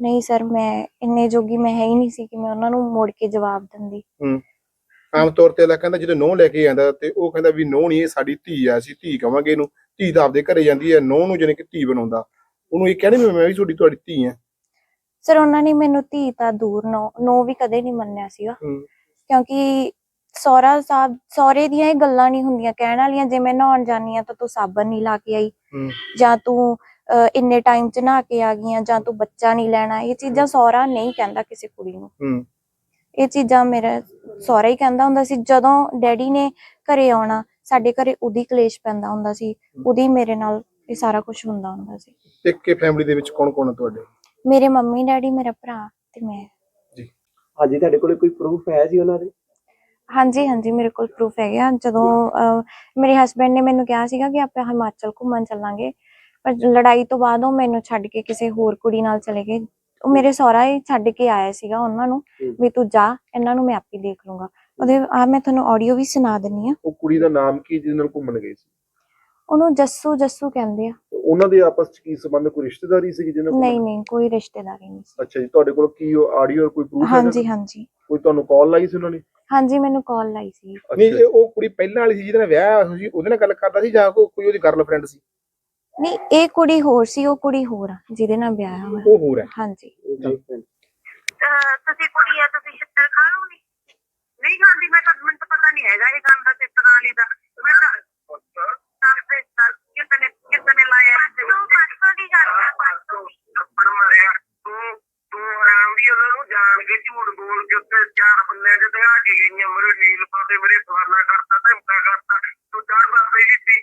ਨਹੀਂ ਸਰ ਮੈਂ ਇੰਨੇ ਜੋਗੀ ਮੈਂ ਹੈ ਹੀ ਨਹੀਂ ਸੀ ਕਿ ਮੈਂ ਉਹਨਾਂ ਨੂੰ ਮੋੜ ਕੇ ਜਵਾਬ ਦਿੰਦੀ। ਆਮ ਤੌਰ ਤੇ ਅਗਲਾ ਕਹਿੰਦਾ ਜਦੋਂ ਨੋਹ ਲੈ ਕੇ ਆਂਦਾ ਤੇ ਉਹ ਕਹਿੰਦਾ ਵੀ ਨੋਹ ਨਹੀਂ ਇਹ ਸਾਡੀ ਧੀ ਆ ਅਸੀਂ ਧੀ ਕਵਾਂਗੇ ਇਹਨੂੰ। ਧੀ ਤਾਂ ਆਪਦੇ ਘਰੇ ਜਾਂਦੀ ਹੈ ਨੋਹ ਨੂੰ ਜਾਣੀ ਕਿ ਧੀ ਬਣਾਉਂਦਾ। ਉਹਨੂੰ ਇਹ ਕਹਿੰਦੇ ਮੈਂ ਵੀ ਤੁਹਾਡੀ ਤੁਹਾਡੀ ਧੀ ਆ ਸਰ ਉਹਨਾਂ ਨੇ ਮੈਨੂੰ ਧੀ ਤਾਂ ਦੂਰ ਨੋ ਨੋ ਵੀ ਕਦੇ ਨਹੀਂ ਮੰਨਿਆ ਸੀਗਾ। ਹੂੰ। ਕਿਉਂਕਿ ਸਹੁਰਾ ਸਾਹਿਬ ਸਹੁਰੇ ਦੀਆਂ ਇਹ ਗੱਲਾਂ ਨਹੀਂ ਹੁੰਦੀਆਂ ਕਹਿਣ ਵਾਲੀਆਂ ਜੇ ਮੈਂ ਨਹਾਉਣ ਜਾਨੀ ਆ ਤਾਂ ਤੂੰ ਸਾਬਣ ਨਹੀਂ ਲਾ ਕੇ ਆਈ। ਹੂੰ। ਜਾਂ ਤੂੰ ਅਹ, ਇੰਨੇ ਟਾਈਮ ਚ ਨਹਾ ਕੇ ਆ ਗਈਆਂ ਜਾਂ ਤੂੰ ਬੱਚਾ ਨਹੀਂ ਲੈਣਾ ਇਹ ਚੀਜ਼ਾਂ ਸਹੁਰਾ ਨਹੀਂ ਕਹਿੰਦਾ ਕਿਸੇ ਕੁੜੀ ਨੂੰ। ਹੂੰ। ਇਹ ਚੀਜ਼ਾਂ ਮੇਰਾ ਸਹੁਰਾ ਹੀ ਕਹਿੰਦਾ ਹੁੰਦਾ ਸੀ ਜਦੋਂ ਡੈਡੀ ਨੇ ਘਰੇ ਆਉਣਾ ਸਾਡੇ ਘਰੇ ਉਹਦੀ ਕਲੇਸ਼ ਪੈਂਦਾ ਹੁੰਦਾ ਸੀ ਉਹਦੀ ਮੇਰੇ ਨਾਲ ਇਹ ਸਾਰਾ ਕੁਝ ਹੁੰਦਾ ਹੁੰਦਾ ਸੀ। ਇੱਕ ਕੇ ਫੈਮਿਲੀ ਦੇ ਵਿੱਚ ਕੌਣ ਕੌਣ ਆ ਤੁਹਾਡੇ? ਮੇਰੇ ਮੰਮੀ ਡੈਡੀ ਮੇਰਾ ਭਰਾ ਤੇ ਮੈਂ। ਹਾਂਜੀ ਤੁਹਾਡੇ ਕੋਲ ਕੋਈ ਪ੍ਰੂਫ ਹੈ ਜੀ ਉਹਨਾਂ ਦੇ? ਹਾਂਜੀ ਹਾਂਜੀ ਮੇਰੇ ਕੋਲ ਪ੍ਰੂਫ ਹੈਗੇ ਆ। ਜਦੋਂ ਅਹ, ਮੇਰੇ ਹਸਬੰਡ ਨੇ ਮੈਨੂੰ ਕਿਹਾ ਸੀਗਾ ਕਿ ਆਪਾਂ ਹਿਮਾਚਲ ਘੁੰਮਣ ਚੱਲਾਂਗੇ ਪਰ ਲੜਾਈ ਤੋਂ ਬਾਅਦ ਉਹ ਮੈਨੂੰ ਛੱਡ ਕੇ ਕਿਸੇ ਹੋਰ ਕੁੜੀ ਨਾਲ ਚਲੇ ਗਏ। ਉਹ ਮੇਰੇ ਸਹੁਰਾ ਹੀ ਛੱਡ ਕੇ ਆਇਆ ਸੀਗਾ ਉਹਨਾਂ ਨੂੰ ਹੂੰ। ਵੀ ਤੂੰ ਜਾ ਇਹਨਾਂ ਨੂੰ ਮੈਂ ਆਪੇ ਦੇਖ ਲੂੰਗਾ ਉਹਦੇ ਆ ਮੈਂ ਤੁਹਾਨੂੰ ਆਡੀਓ ਵੀ ਸੁਣਾ ਦਿੰਨੀ ਆ। ਉਹ ਕੁੜੀ ਦਾ ਨਾਮ ਕੀ ਜਿਹਦੇ ਨਾਲ ਘੁੰਮਣ ਗਏ ਸੀ? ਉਹਨੂੰ ਜੱਸੂ ਜੱਸੂ ਕਹਿੰਦੇ ਆ। ਉਹਨਾਂ ਦੇ ਆਪਸ ਚ ਕੀ ਸੰਬੰਧ? ਕੋਈ ਰਿਸ਼ਤੇਦਾਰੀ ਸੀ ਜਿਹਨਾਂ ਨਾਲ ਨਹੀਂ ਨਹੀਂ ਕੋਈ ਰਿਸ਼ਤੇਦਾਰੀ ਨਹੀਂ ਸੀ। ਅੱਛਾ ਜੀ ਤੁਹਾਡੇ ਕੋਲ ਕੀ ਆਡੀਓ ਕੋਈ ਪ੍ਰੂਫ ਹੈ ਹਾਂਜੀ ਹਾਂਜੀ। ਕੋਈ ਤੁਹਾਨੂੰ ਕਾਲ ਲਾਈ ਸੀ ਉਹਨਾਂ ਨੇ? ਹਾਂਜੀ ਮੈਨੂੰ ਕਾਲ ਲਾਈ ਸੀ। ਨਹੀਂ ਇਹ ਉਹ ਕੁੜੀ ਪਹਿਲਾਂ ਵਾਲੀ ਸੀ ਜਿਹਦੇ ਨਾਲ ਵਿਆਹ ਹੋਇਆ ਸੀ ਉਹਦੇ ਨਾਲ ਗੱਲ ਕਰਦਾ ਸੀ ਜਾਂ ਕੋਈ ਕੋਈ ਉਹਦੀ ਗਰਲਫ੍ਰੈਂਡ ਸੀ? ਨਹੀਂ ਇਹ ਕੁੜੀ ਹੋਰ ਸੀ ਉਹ ਕੁੜੀ ਹੋਰ ਆ ਜਿਹਦੇ ਨਾਲ ਵਿਆਹ ਹੋਇਆ। ਉਹ ਹੋਰ ਹੈ। ਹਾਂਜੀ। ਤੁਸੀਂ ਕੁੜੀ ਆ ਤੁਸੀਂ ਛਿੱਤਰ ਖਾ ਲਓਗੇ? ਨਹੀਂ ਖਾਂਦੀ ਮੈਂ ਤਾਂ ਮੈਨੂੰ ਪਤਾ ਨਹੀਂ ਹੈਗਾ ਇਹ ਗੱਲ ਦਾ ਛਿੱਤਰ ਵਾਲੀ ਦਾ। ਮੈਂ ਤਾਂ ਲਾਇਆ ਦੀ ਗੱਲ ਥੱਪੜ ਮਾਰਿਆ ਤੂੰ ਤੂੰ ਆਰਾਮ ਵੀ ਉਹਨਾਂ ਨੂੰ ਜਾਣ ਕੇ ਝੂਠ ਬੋਲ ਕੇ ਉੱਤੇ ਚਾਰ ਬੰਦਿਆਂ ਚ ਦਿਖਾ ਕੇ ਗਈਆਂ ਮੇਰੇ ਨੀਲ ਪਾਤੇ ਮੇਰੇ ਫਲਾਨਾ ਕਰਤਾ ਧਮਕਾ ਕਰਤਾ ਤੂੰ ਚੜ ਬਾਬੇ ਜੀ ਦੀ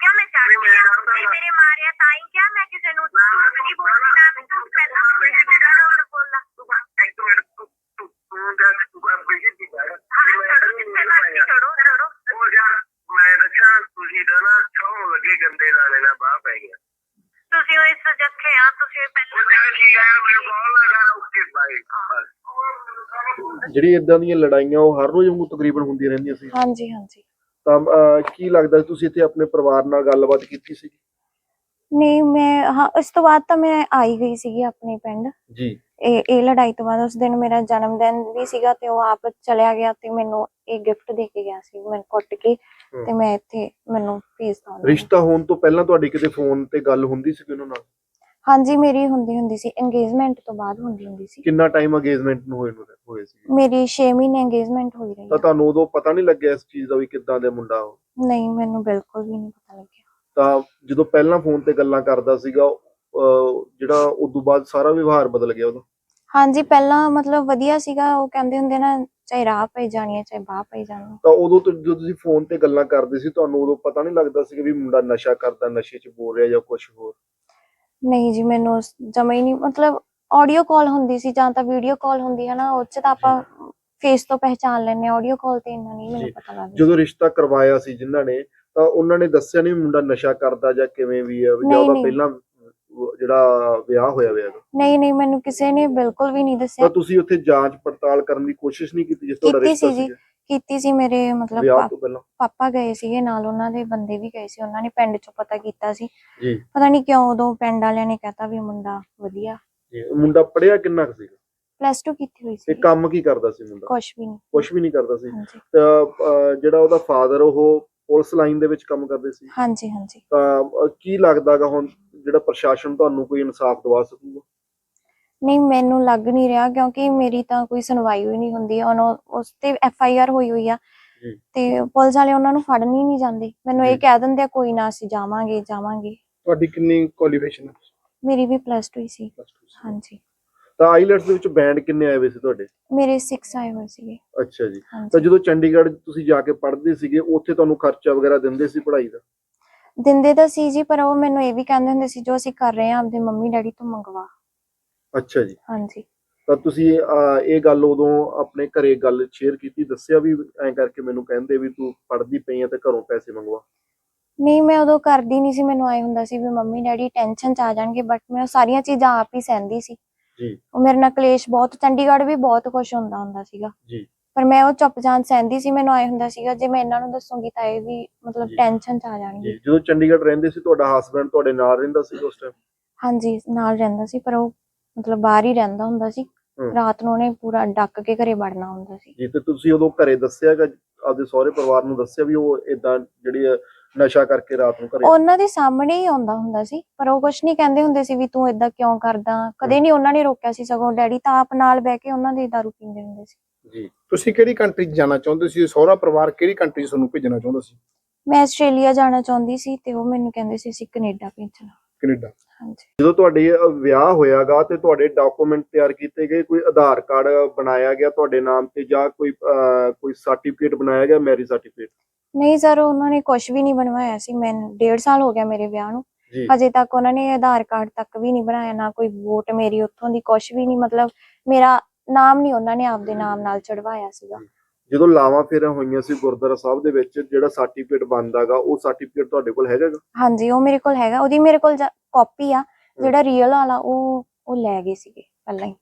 ਕਿਉਂ ਮੈਂ ਚਾਹਤੀ ਮੈਂ ਆ ਡਰਦਾ ਜੇ ਵਾ। ਮੇਰੇ ਮਾਰਿਆ ਤਾਂ ਹੀ ਕਿਹਾ ਮੈਂ ਕਿਸੇ ਨੂੰ ਨਾ, ਨਾ, ਝੂਠ ਨਹੀਂ ਬੋਲਣਾ ਮੈਂ ਤੂੰ ਪਹਿਲਾਂ ਬਾਬੇ ਜੀ ਦੀ ਮੇਰਾ ਰੋਲ ਬੋਲਣਾ ਤੂੰ ਬਸ ਇੱਕ ਮਿੰਟ ਤੂੰ ਤੂੰ ਤੂੰ ਜਾ ਤੂੰ ਬਾਬੇ ਜੀ ਦੀ ਕਰ ਹਾਂ ਛੋੜੋ ਜਿੱਥੇ ਮਰਜ਼ੀ ਛੋੜੋ ਛੋੜੋ ਉਹ ਯਾਰ ਮੈਂ ਦੱਸਾਂ ਤੁਸੀਂ ਤਾਂ ਨਾ ਛੋਂ ਲੱਗੇ ਗੰਦੇ ਲਾਣੇ ਨਾਲ ਬਾਹ ਪੈ ਗਿਆ ਤੁਸੀਂ ਉਹ ਇਸ ਜੱਥੇ ਆ ਤੁਸੀਂ ਉਹ ਪਹਿਲਾਂ ਜਾ ਕੀ ਯਾਰ ਮੈਨੂੰ ਕਾਲ ਲਗਾ ਉੱਤੇ ਪਾਏ ਬਸ ਜਿਹੜੀ ਇਦਾਂ ਦੀਆਂ ਲੜਾਈਆਂ ਉਹ ਹਰ ਰੋਜ਼ ਵਾਂਗੂ ਤਕਰੀਬਨ ਹੁੰਦੀਆਂ ਰਹਿੰਦੀਆਂ ਸੀ। ਹਾਂਜੀ ਹਾਂਜੀ। ਤਾਂ ਅਹ, ਕੀ ਲੱਗਦਾ ਤੁਸੀਂ ਇੱਥੇ ਆਪਣੇ ਪਰਿਵਾਰ ਨਾਲ ਗੱਲਬਾਤ ਕੀਤੀ ਸੀ ਨਹੀਂ ਮੈਂ ਹਾਂ ਇਸ ਤੋਂ ਬਾਅਦ ਤਾਂ ਮੈਂ ਆਈ ਗਈ ਸੀਗੀ ਆਪਣੇ ਪਿੰਡ। ਜੀ। ਇਹ ਇਹ ਲੜਾਈ ਤੋਂ ਬਾਅਦ ਉਸ ਦਿਨ ਮੇਰਾ ਜਨਮ ਦਿਨ ਵੀ ਸੀਗਾ ਤੇ ਉਹ ਆਪ ਚਲਿਆ ਗਿਆ ਤੇ ਮੈਨੂੰ ਇਹ ਗਿਫਟ ਦੇ ਕੇ ਗਿਆ ਸੀ ਮੈਨੂੰ ਕੁੱਟ ਕੇ ਤੇ ਮੈਂ ਇੱਥੇ ਮੈਨੂੰ ਭੇਜਤਾ ਉਹਨਾਂ। ਰਿਸ਼ਤਾ ਹੋਣ ਤੋਂ ਪਹਿਲਾਂ ਤੁਹਾਡੀ ਕਿਤੇ ਫੋਨ ਤੇ ਗੱਲ ਹੁੰਦੀ ਸੀ ਉਹਨਾਂ ਨਾਲ? ਹਾਂਜੀ ਮੇਰੀ ਹੁੰਦੀ ਹੁੰਦੀ ਸੀ ਇੰਗੇਜਮੈਂਟ ਤੋਂ ਬਾਅਦ ਹੁੰਦੀ ਹੁੰਦੀ ਸੀ। ਕਿੰਨਾ ਟਾਈਮ ਅਗੇਜਮੈਂਟ ਨੂੰ ਹੋਏ ਨੂੰ ਹੋਏ ਸੀ? ਮੇਰੀ 6 ਮਹੀਨੇ ਇੰਗੇਜਮੈਂਟ ਹੋਈ ਰਹੀ ਤਾਂ। ਤੁਹਾਨੂੰ ਉਦੋਂ ਪਤਾ ਨਹੀਂ ਲੱਗਿਆ ਇਸ ਚੀਜ਼ ਦਾ ਵੀ ਕਿੱਦਾਂ ਦੇ ਮੁੰਡਾ ਉਹ? ਨਹੀਂ ਮੈਨੂੰ ਬਿਲਕੁਲ ਵੀ ਨਹੀਂ ਪਤਾ ਲੱਗਿਆ। ਤਾਂ ਜਦੋਂ ਪਹਿਲਾਂ ਫੋਨ ਤੇ ਗੱਲਾਂ ਕਰਦਾ ਸੀਗਾ ਅਹ, ਜਿਹੜਾ ਉਸ ਤੋਂ ਬਾਅਦ ਸਾਰਾ ਵਿਵਹਾਰ ਬਦਲ ਗਿਆ ਉਹਦਾ ਹਾਂਜੀ ਪਹਿਲਾਂ ਮਤਲਬ ਵਧੀਆ ਸੀਗਾ ਉਹ ਕਹਿੰਦੇ ਹੁੰਦੇ ਨਾ ਚਾਹੇ ਰਾਹ ਪਈ ਜਾਣੀ ਹੈ ਚਾਹੇ ਬਾਹ ਪਈ ਜਾਣੀ ਤਾਂ ਉਦੋਂ ਤੋਂ ਜਦੋਂ ਤੁਸੀਂ ਫੋਨ ਤੇ ਗੱਲਾਂ ਕਰਦੇ ਸੀ ਤੁਹਾਨੂੰ ਉਦੋਂ ਪਤਾ ਨਹੀਂ ਲੱਗਦਾ ਸੀ ਕਿ ਵੀ ਮੁੰਡਾ ਨਸ਼ਾ ਕਰਦਾ ਨਸ਼ੇ 'ਚ ਬੋਲ ਰਿਹਾ ਜਾਂ ਕੁਝ ਹੋਰ? ਨਹੀਂ ਜੀ ਮੈਨੂੰ ਜਮਾ ਹੀ ਨਹੀਂ ਮਤਲਬ ਆਡੀਓ ਕਾਲ ਹੁੰਦੀ ਸੀ ਜਾਂ ਤਾਂ ਵੀਡੀਓ ਕਾਲ ਹੁੰਦੀ ਹੈ ਨਾ ਉਹ 'ਚ ਤਾਂ ਆਪਾਂ ਫੇਸ ਤੋਂ ਪਹਿਚਾਨ ਆ ਆਡੀਓ ਕਾਲ ਤੇ ਇੰਨਾ ਨਹੀਂ ਮੈਨੂੰ। ਪਤਾ ਲੱਗਦਾ ਜਦੋਂ ਰਿਸ਼ਤਾ ਕਰਵਾਇਆ ਸੀ ਜਿਨ੍ਹਾਂ ਨੇ ਤਾਂ ਉਹਨਾਂ ਨੇ ਦੱਸਿਆ ਨਹੀਂ ਮੁੰਡਾ ਨਸ਼ਾ ਕਰਦਾ ਜਾਂ ਕਿਵੇਂ ਵੀ ਹੈ ਜਾਂ ਉਹਦਾ। ਪਹਿਲਾਂ ਜਿਹੜਾ ਵਿਆਹ ਹੋਇਆ ਹੋਇਆ। ਨਹੀਂ ਨਹੀਂ ਮੈਨੂੰ ਕਿਸੇ ਨੇ ਬਿਲਕੁਲ ਵੀ ਨਹੀਂ ਦੱਸਿਆ ਤਾਂ ਤੁਸੀਂ ਉੱਥੇ ਜਾਂਚ ਪੜਤਾਲ ਕਰਨ ਦੀ ਕੋਸ਼ਿਸ਼ ਨਹੀਂ ਕੀਤੀ ਜਿਸ ਕੀਤੀ ਰਿਸ਼ਤਾ ਸੀ ਜੀ। ਸੀ ਕੀਤੀ ਸੀ ਮੇਰੇ ਮਤਲਬ ਵਿਆਹ ਪਾ- ਤੋਂ ਪਹਿਲਾਂ? ਪਾਪਾ ਗਏ ਸੀਗੇ ਨਾਲ ਉਹਨਾਂ ਦੇ ਬੰਦੇ ਵੀ ਗਏ ਸੀ ਉਹਨਾਂ ਨੇ ਪਿੰਡ ਚੋਂ ਪਤਾ ਕੀਤਾ ਸੀ। ਜੀ। ਪਤਾ ਨਹੀਂ ਕਿਉਂ ਉਦੋਂ ਪਿੰਡ ਵਾਲਿਆਂ ਨੇ ਕਹਤਾ ਵੀ ਮੁੰਡਾ ਵਧੀਆ। ਜੀ ਉਹ ਮੁੰਡਾ ਪੜਿਆ ਕਿੰਨਾ ਕੁ ਸੀਗਾ? ਪਲੱਸ 2 ਕੀਤੀ ਹੋਈ ਸੀ। ਇਹ ਕੰਮ ਕੀ ਕਰਦਾ ਸੀ ਮੁੰਡਾ? ਕੁਝ ਵੀ ਨਹੀਂ ਕੁਝ ਵੀ ਨਹੀਂ ਕਰਦਾ ਸੀ। ਹਾਂਜੀ। ਤਾਂ ਅਹ, ਜਿਹੜਾ ਉਹਦਾ ਫਾਦਰ ਉਹ ਪੁਲਿਸ ਲਾਈਨ ਦੇ ਵਿੱਚ ਕੰਮ ਕਰਦੇ ਸੀ? ਹਾਂਜੀ ਹਾਂਜੀ। ਤਾਂ ਅਹ, ਕੀ ਲੱਗਦਾਗਾ ਹੁਣ ਜਿਹੜਾ ਪ੍ਰਸ਼ਾਸਨ ਤੁਹਾਨੂੰ ਕੋਈ ਇਨਸਾਫ ਦਵਾ ਸਕੂਗਾ? ਨਹੀਂ ਮੈਨੂੰ ਲੱਗ ਨਹੀਂ ਰਿਹਾ ਕਿਉਂਕਿ ਮੇਰੀ ਤਾਂ ਕੋਈ ਸੁਣਵਾਈ ਹੋਈ ਨਹੀਂ ਹੁੰਦੀ। ਉਹਨੂੰ ਉਸ ਤੇ ਐਫ ਆਈ ਆਰ ਹੋਈ ਹੋਈ ਆ। ਜੀ। ਤੇ ਪੁਲਿਸ ਵਾਲੇ ਉਹਨਾਂ ਨੂੰ ਫੜਨ ਹੀ ਨਹੀਂ ਜਾਂਦੇ। ਮੈਨੂੰ ਜੀ। ਇਹ ਕਹਿ ਦਿੰਦੇ ਆ ਕੋਈ ਨਾ ਅਸੀਂ ਜਾਵਾਂਗੇ ਜਾਵਾਂਗੇ। ਤੁਹਾਡੀ ਕਿੰਨੀ ਕੁਆਲੀਫਿਕੇਸ਼ਨ ਹੈ ਮੇਰੀ ਵੀ ਪਲੱਸ 2 ਹੀ ਸੀ। ਹਾਂਜੀ। ਤਾਂ ਆਈਲੈਟਸ ਦੇ ਵਿੱਚ ਬੈਂਡ ਕਿੰਨੇ ਆਏ ਹੋਏ ਸੀ ਤੁਹਾਡੇ? ਮੇਰੇ 6 ਆਏ ਹੋਏ ਸੀਗੇ। ਅੱਛਾ ਜੀ। ਤਾਂ ਹਾਂਜੀ ਜਦੋਂ ਚੰਡੀਗੜ੍ਹ ਤੁਸੀਂ ਜਾ ਕੇ ਪੜ੍ਹਦੇ ਸੀਗੇ ਉੱਥੇ ਤੁਹਾਨੂੰ ਖਰਚਾ ਵਗੈਰਾ ਦਿੰਦੇ ਸੀ ਪੜ੍ਹਾਈ ਦਾ? ਦਿੰਦੇ ਤਾਂ ਸੀ ਜੀ ਪਰ ਉਹ ਮੈਨੂੰ ਇਹ ਵੀ ਕਹਿੰਦੇ ਹੁੰਦੇ ਸੀ ਜੋ ਅਸੀਂ ਕਰ ਰਹੇ ਹਾਂ ਆਪਦੇ ਮੰਮੀ ਡੈਡੀ ਤੋਂ ਮੰਗਵਾ। ਅੱਛਾ ਜੀ। ਹਾਂਜੀ। ਤਾਂ ਤੁਸੀਂ ਅਹ, ਇਹ ਗੱਲ ਉਦੋਂ ਆਪਣੇ ਘਰੇ ਗੱਲ ਸ਼ੇਅਰ ਕੀਤੀ ਦੱਸਿਆ ਵੀ ਐਂ ਕਰਕੇ ਮੈਨੂੰ ਕਹਿੰਦੇ ਵੀ ਤੂੰ ਪੜ੍ਹਦੀ ਪਈ ਆ ਤੇ ਘਰੋਂ ਪੈਸੇ ਮੰਗਵਾ। ਨਹੀਂ ਮੈਂ ਉਦੋਂ ਕਰਦੀ ਨਹੀਂ ਸੀ ਮੈਨੂੰ ਆਏ ਹੁੰਦਾ ਸੀ ਵੀ ਮੰਮੀ ਡੈਡੀ ਟੈਨਸ਼ਨ ਚ ਆ ਜਾਣਗੇ ਬਟ ਮੈਂ ਉਹ ਸਾਰੀਆਂ ਚੀਜ਼ਾਂ ਆਪ ਹੀ ਸਹਿੰਦੀ ਸੀ। ਜੀ। ਉਹ ਮੇਰੇ ਨਾਲ ਕਲੇਸ਼ ਬਹੁਤ ਚੰਡੀਗੜ੍ਹ ਵੀ ਬਹੁਤ ਕੁਝ ਹੁੰਦਾ ਹੁੰਦਾ ਸੀਗਾ। ਜੀ। ਪਰ ਮੈਂ ਉਹ ਚੁੱਪਚਾਪ ਸਹਿੰਦੀ ਸੀ ਮੈਨੂੰ ਆਏ ਹੁੰਦਾ ਸੀਗਾ ਜੇ ਮੈਂ ਇਹਨਾਂ ਨੂੰ ਦੱਸੂਗੀ ਤਾਂ ਇਹ ਵੀ ਮਤਲਬ ਜੀ। ਟੈਨਸ਼ਨ ਚ ਆ ਜੀ ਜਾਣਗੇ ਜਦੋਂ ਚੰਡੀਗੜ੍ਹ ਰਹਿੰਦੇ ਸੀ ਤੁਹਾਡਾ ਹਸਬੰਡ ਤੁਹਾਡੇ ਨਾਲ ਰਹਿੰਦਾ ਸੀ ਉਸ ਟਾਈਮ ਹਾਂਜੀ ਨਾਲ ਰਹਿੰਦਾ ਸੀ ਪਰ ਉਹ ਮਤਲਬ ਬਾਹਰ ਹੀ ਰਹਿੰਦਾ ਹੁੰਦਾ ਸੀ। ਹਮ। ਰਾਤ ਨੂੰ ਉਹਨੇ ਪੂਰਾ ਡੱਕ ਕੇ ਘਰੇ ਵੜਨਾ ਹੁੰਦਾ ਸੀ। ਜੀ ਤੇ ਤੁਸੀਂ ਉਦੋਂ ਘਰੇ ਦੱਸਿਆਗਾ ਆਪਦੇ ਸਹੁਰੇ ਪਰਿਵਾਰ ਨੂੰ ਦੱਸਿਆ ਵੀ ਉਹ ਇਦਾਂ ਜਿਹੜੀ ਆ, ਨਸ਼ਾ ਕਰਕੇ ਰਾਤ ਨੂੰ ਘਰੇ ਉਹਨਾਂ ਦੇ ਸਾਹਮਣੇ ਹੀ ਆਉਂਦਾ ਹੁੰਦਾ ਸੀ ਪਰ ਉਹ ਕੁਝ ਨਹੀਂ ਕਹਿੰਦੇ ਹੁੰਦੇ ਸੀ ਵੀ ਤੂੰ ਇਦਾਂ ਕਿਉਂ ਕਰਦਾ? ਕਦੇ ਨਹੀਂ ਉਹਨਾਂ ਨੇ ਰੋਕਿਆ ਸੀ ਸਗੋਂ ਡੈਡੀ ਤਾਂ ਆਪ ਨਾਲ ਬਹਿ ਕੇ ਉਹਨਾਂ ਦੇ ਦਾਰੂ ਪੀਂਦੇ ਹੁੰਦੇ ਸੀ। ਜੀ। ਤੁਸੀਂ ਕਿਹੜੀ ਕੰਟਰੀ 'ਚ ਜਾਣਾ ਚਾਹੁੰਦੇ ਸੀ? ਸਹੁਰਾ ਪਰਿਵਾਰ ਕਿਹੜੀ ਕੰਟਰੀ 'ਚ ਤੁਹਾਨੂੰ ਭੇਜਣਾ ਚਾਹੁੰਦਾ ਸੀ? ਮੈਂ ਆਸਟ੍ਰੇਲੀਆ ਜਾਣਾ ਚਾਹੁੰਦੀ ਸੀ ਤੇ ਉਹ ਮੈਨੂੰ ਕਹਿੰਦੇ ਸੀ ਅਸੀਂ ਕੈਨੇਡਾ ਭੇਜਣਾ। ਕੈਨੇਡਾ। ਹਾਂਜੀ। ਜਦੋਂ ਤੁਹਾਡੇ ਵਿਆਹ ਹੋਇਆਗਾ ਤੇ ਤੁਹਾਡੇ ਡਾਕੂਮੈਂਟ ਤਿਆਰ ਕੀਤੇ ਗਏ ਕੋਈ ਆਧਾਰ ਕਾਰਡ ਬਣਾਇਆ ਗਿਆ ਤੁਹਾਡੇ ਨਾਮ ਤੇ ਜਾਂ ਕੋਈ ਕੋਈ ਸਰਟੀਫਿਕੇਟ ਬਣਾਇਆ ਗਿਆ ਮੈਰਿਜ ਸਰਟੀਫਿਕੇਟ ਨਹੀਂ ਸਰ ਉਹਨਾਂ ਨੇ ਕੁਝ ਵੀ ਨਹੀਂ ਬਣਵਾਇਆ ਸੀ। ਮੈਂ ਡੇਢ ਸਾਲ ਹੋ ਗਿਆ ਮੇਰੇ ਵਿਆਹ ਨੂੰ। ਜੀ। ਅਜੇ ਤੱਕ ਉਹਨਾਂ ਨੇ ਆਧਾਰ ਕਾਰਡ ਤੱਕ ਵੀ ਨਹੀਂ ਬਣਾਇਆ ਨਾ ਕੋਈ ਵੋਟ ਮੇਰੀ ਉੱਥੋਂ ਦੀ ਕੁਝ ਵੀ ਨਹੀਂ। ਮਤਲਬ ਮੇਰਾ ਨਾਮ ਨਹੀਂ ਉਹਨਾਂ ਨੇ ਆਪਦੇ ਨਾਮ ਨਾਲ ਚੜਵਾਇਆ ਸੀਗਾ। ਜਦੋਂ ਲਾਵਾਂ ਫੇਰਾਂ ਹੋਈਆਂ ਸੀ ਗੁਰਦੁਆਰਾ ਸਾਹਿਬ ਦੇ ਵਿੱਚ ਜਿਹੜਾ ਸਰਟੀਫਿਕੇਟ ਬਣਦਾਗਾ ਉਹ ਸਰਟੀਫਿਕੇਟ ਤੁਹਾਡੇ ਕੋਲ ਹੈਗਾ ਗਾ? ਹਾਂਜੀ ਉਹ ਮੇਰੇ ਕੋਲ ਹੈਗਾ। ਉਹਦੀ ਮੇਰੇ ਕੋਲ ਕਾਪੀ ਆ। ਜਿਹੜਾ ਰੀਅਲ ਵਾਲਾ ਉਹ ਉਹ ਲੈ ਗਏ ਸੀਗੇ ਪਹਿਲਾਂ ਹੀ।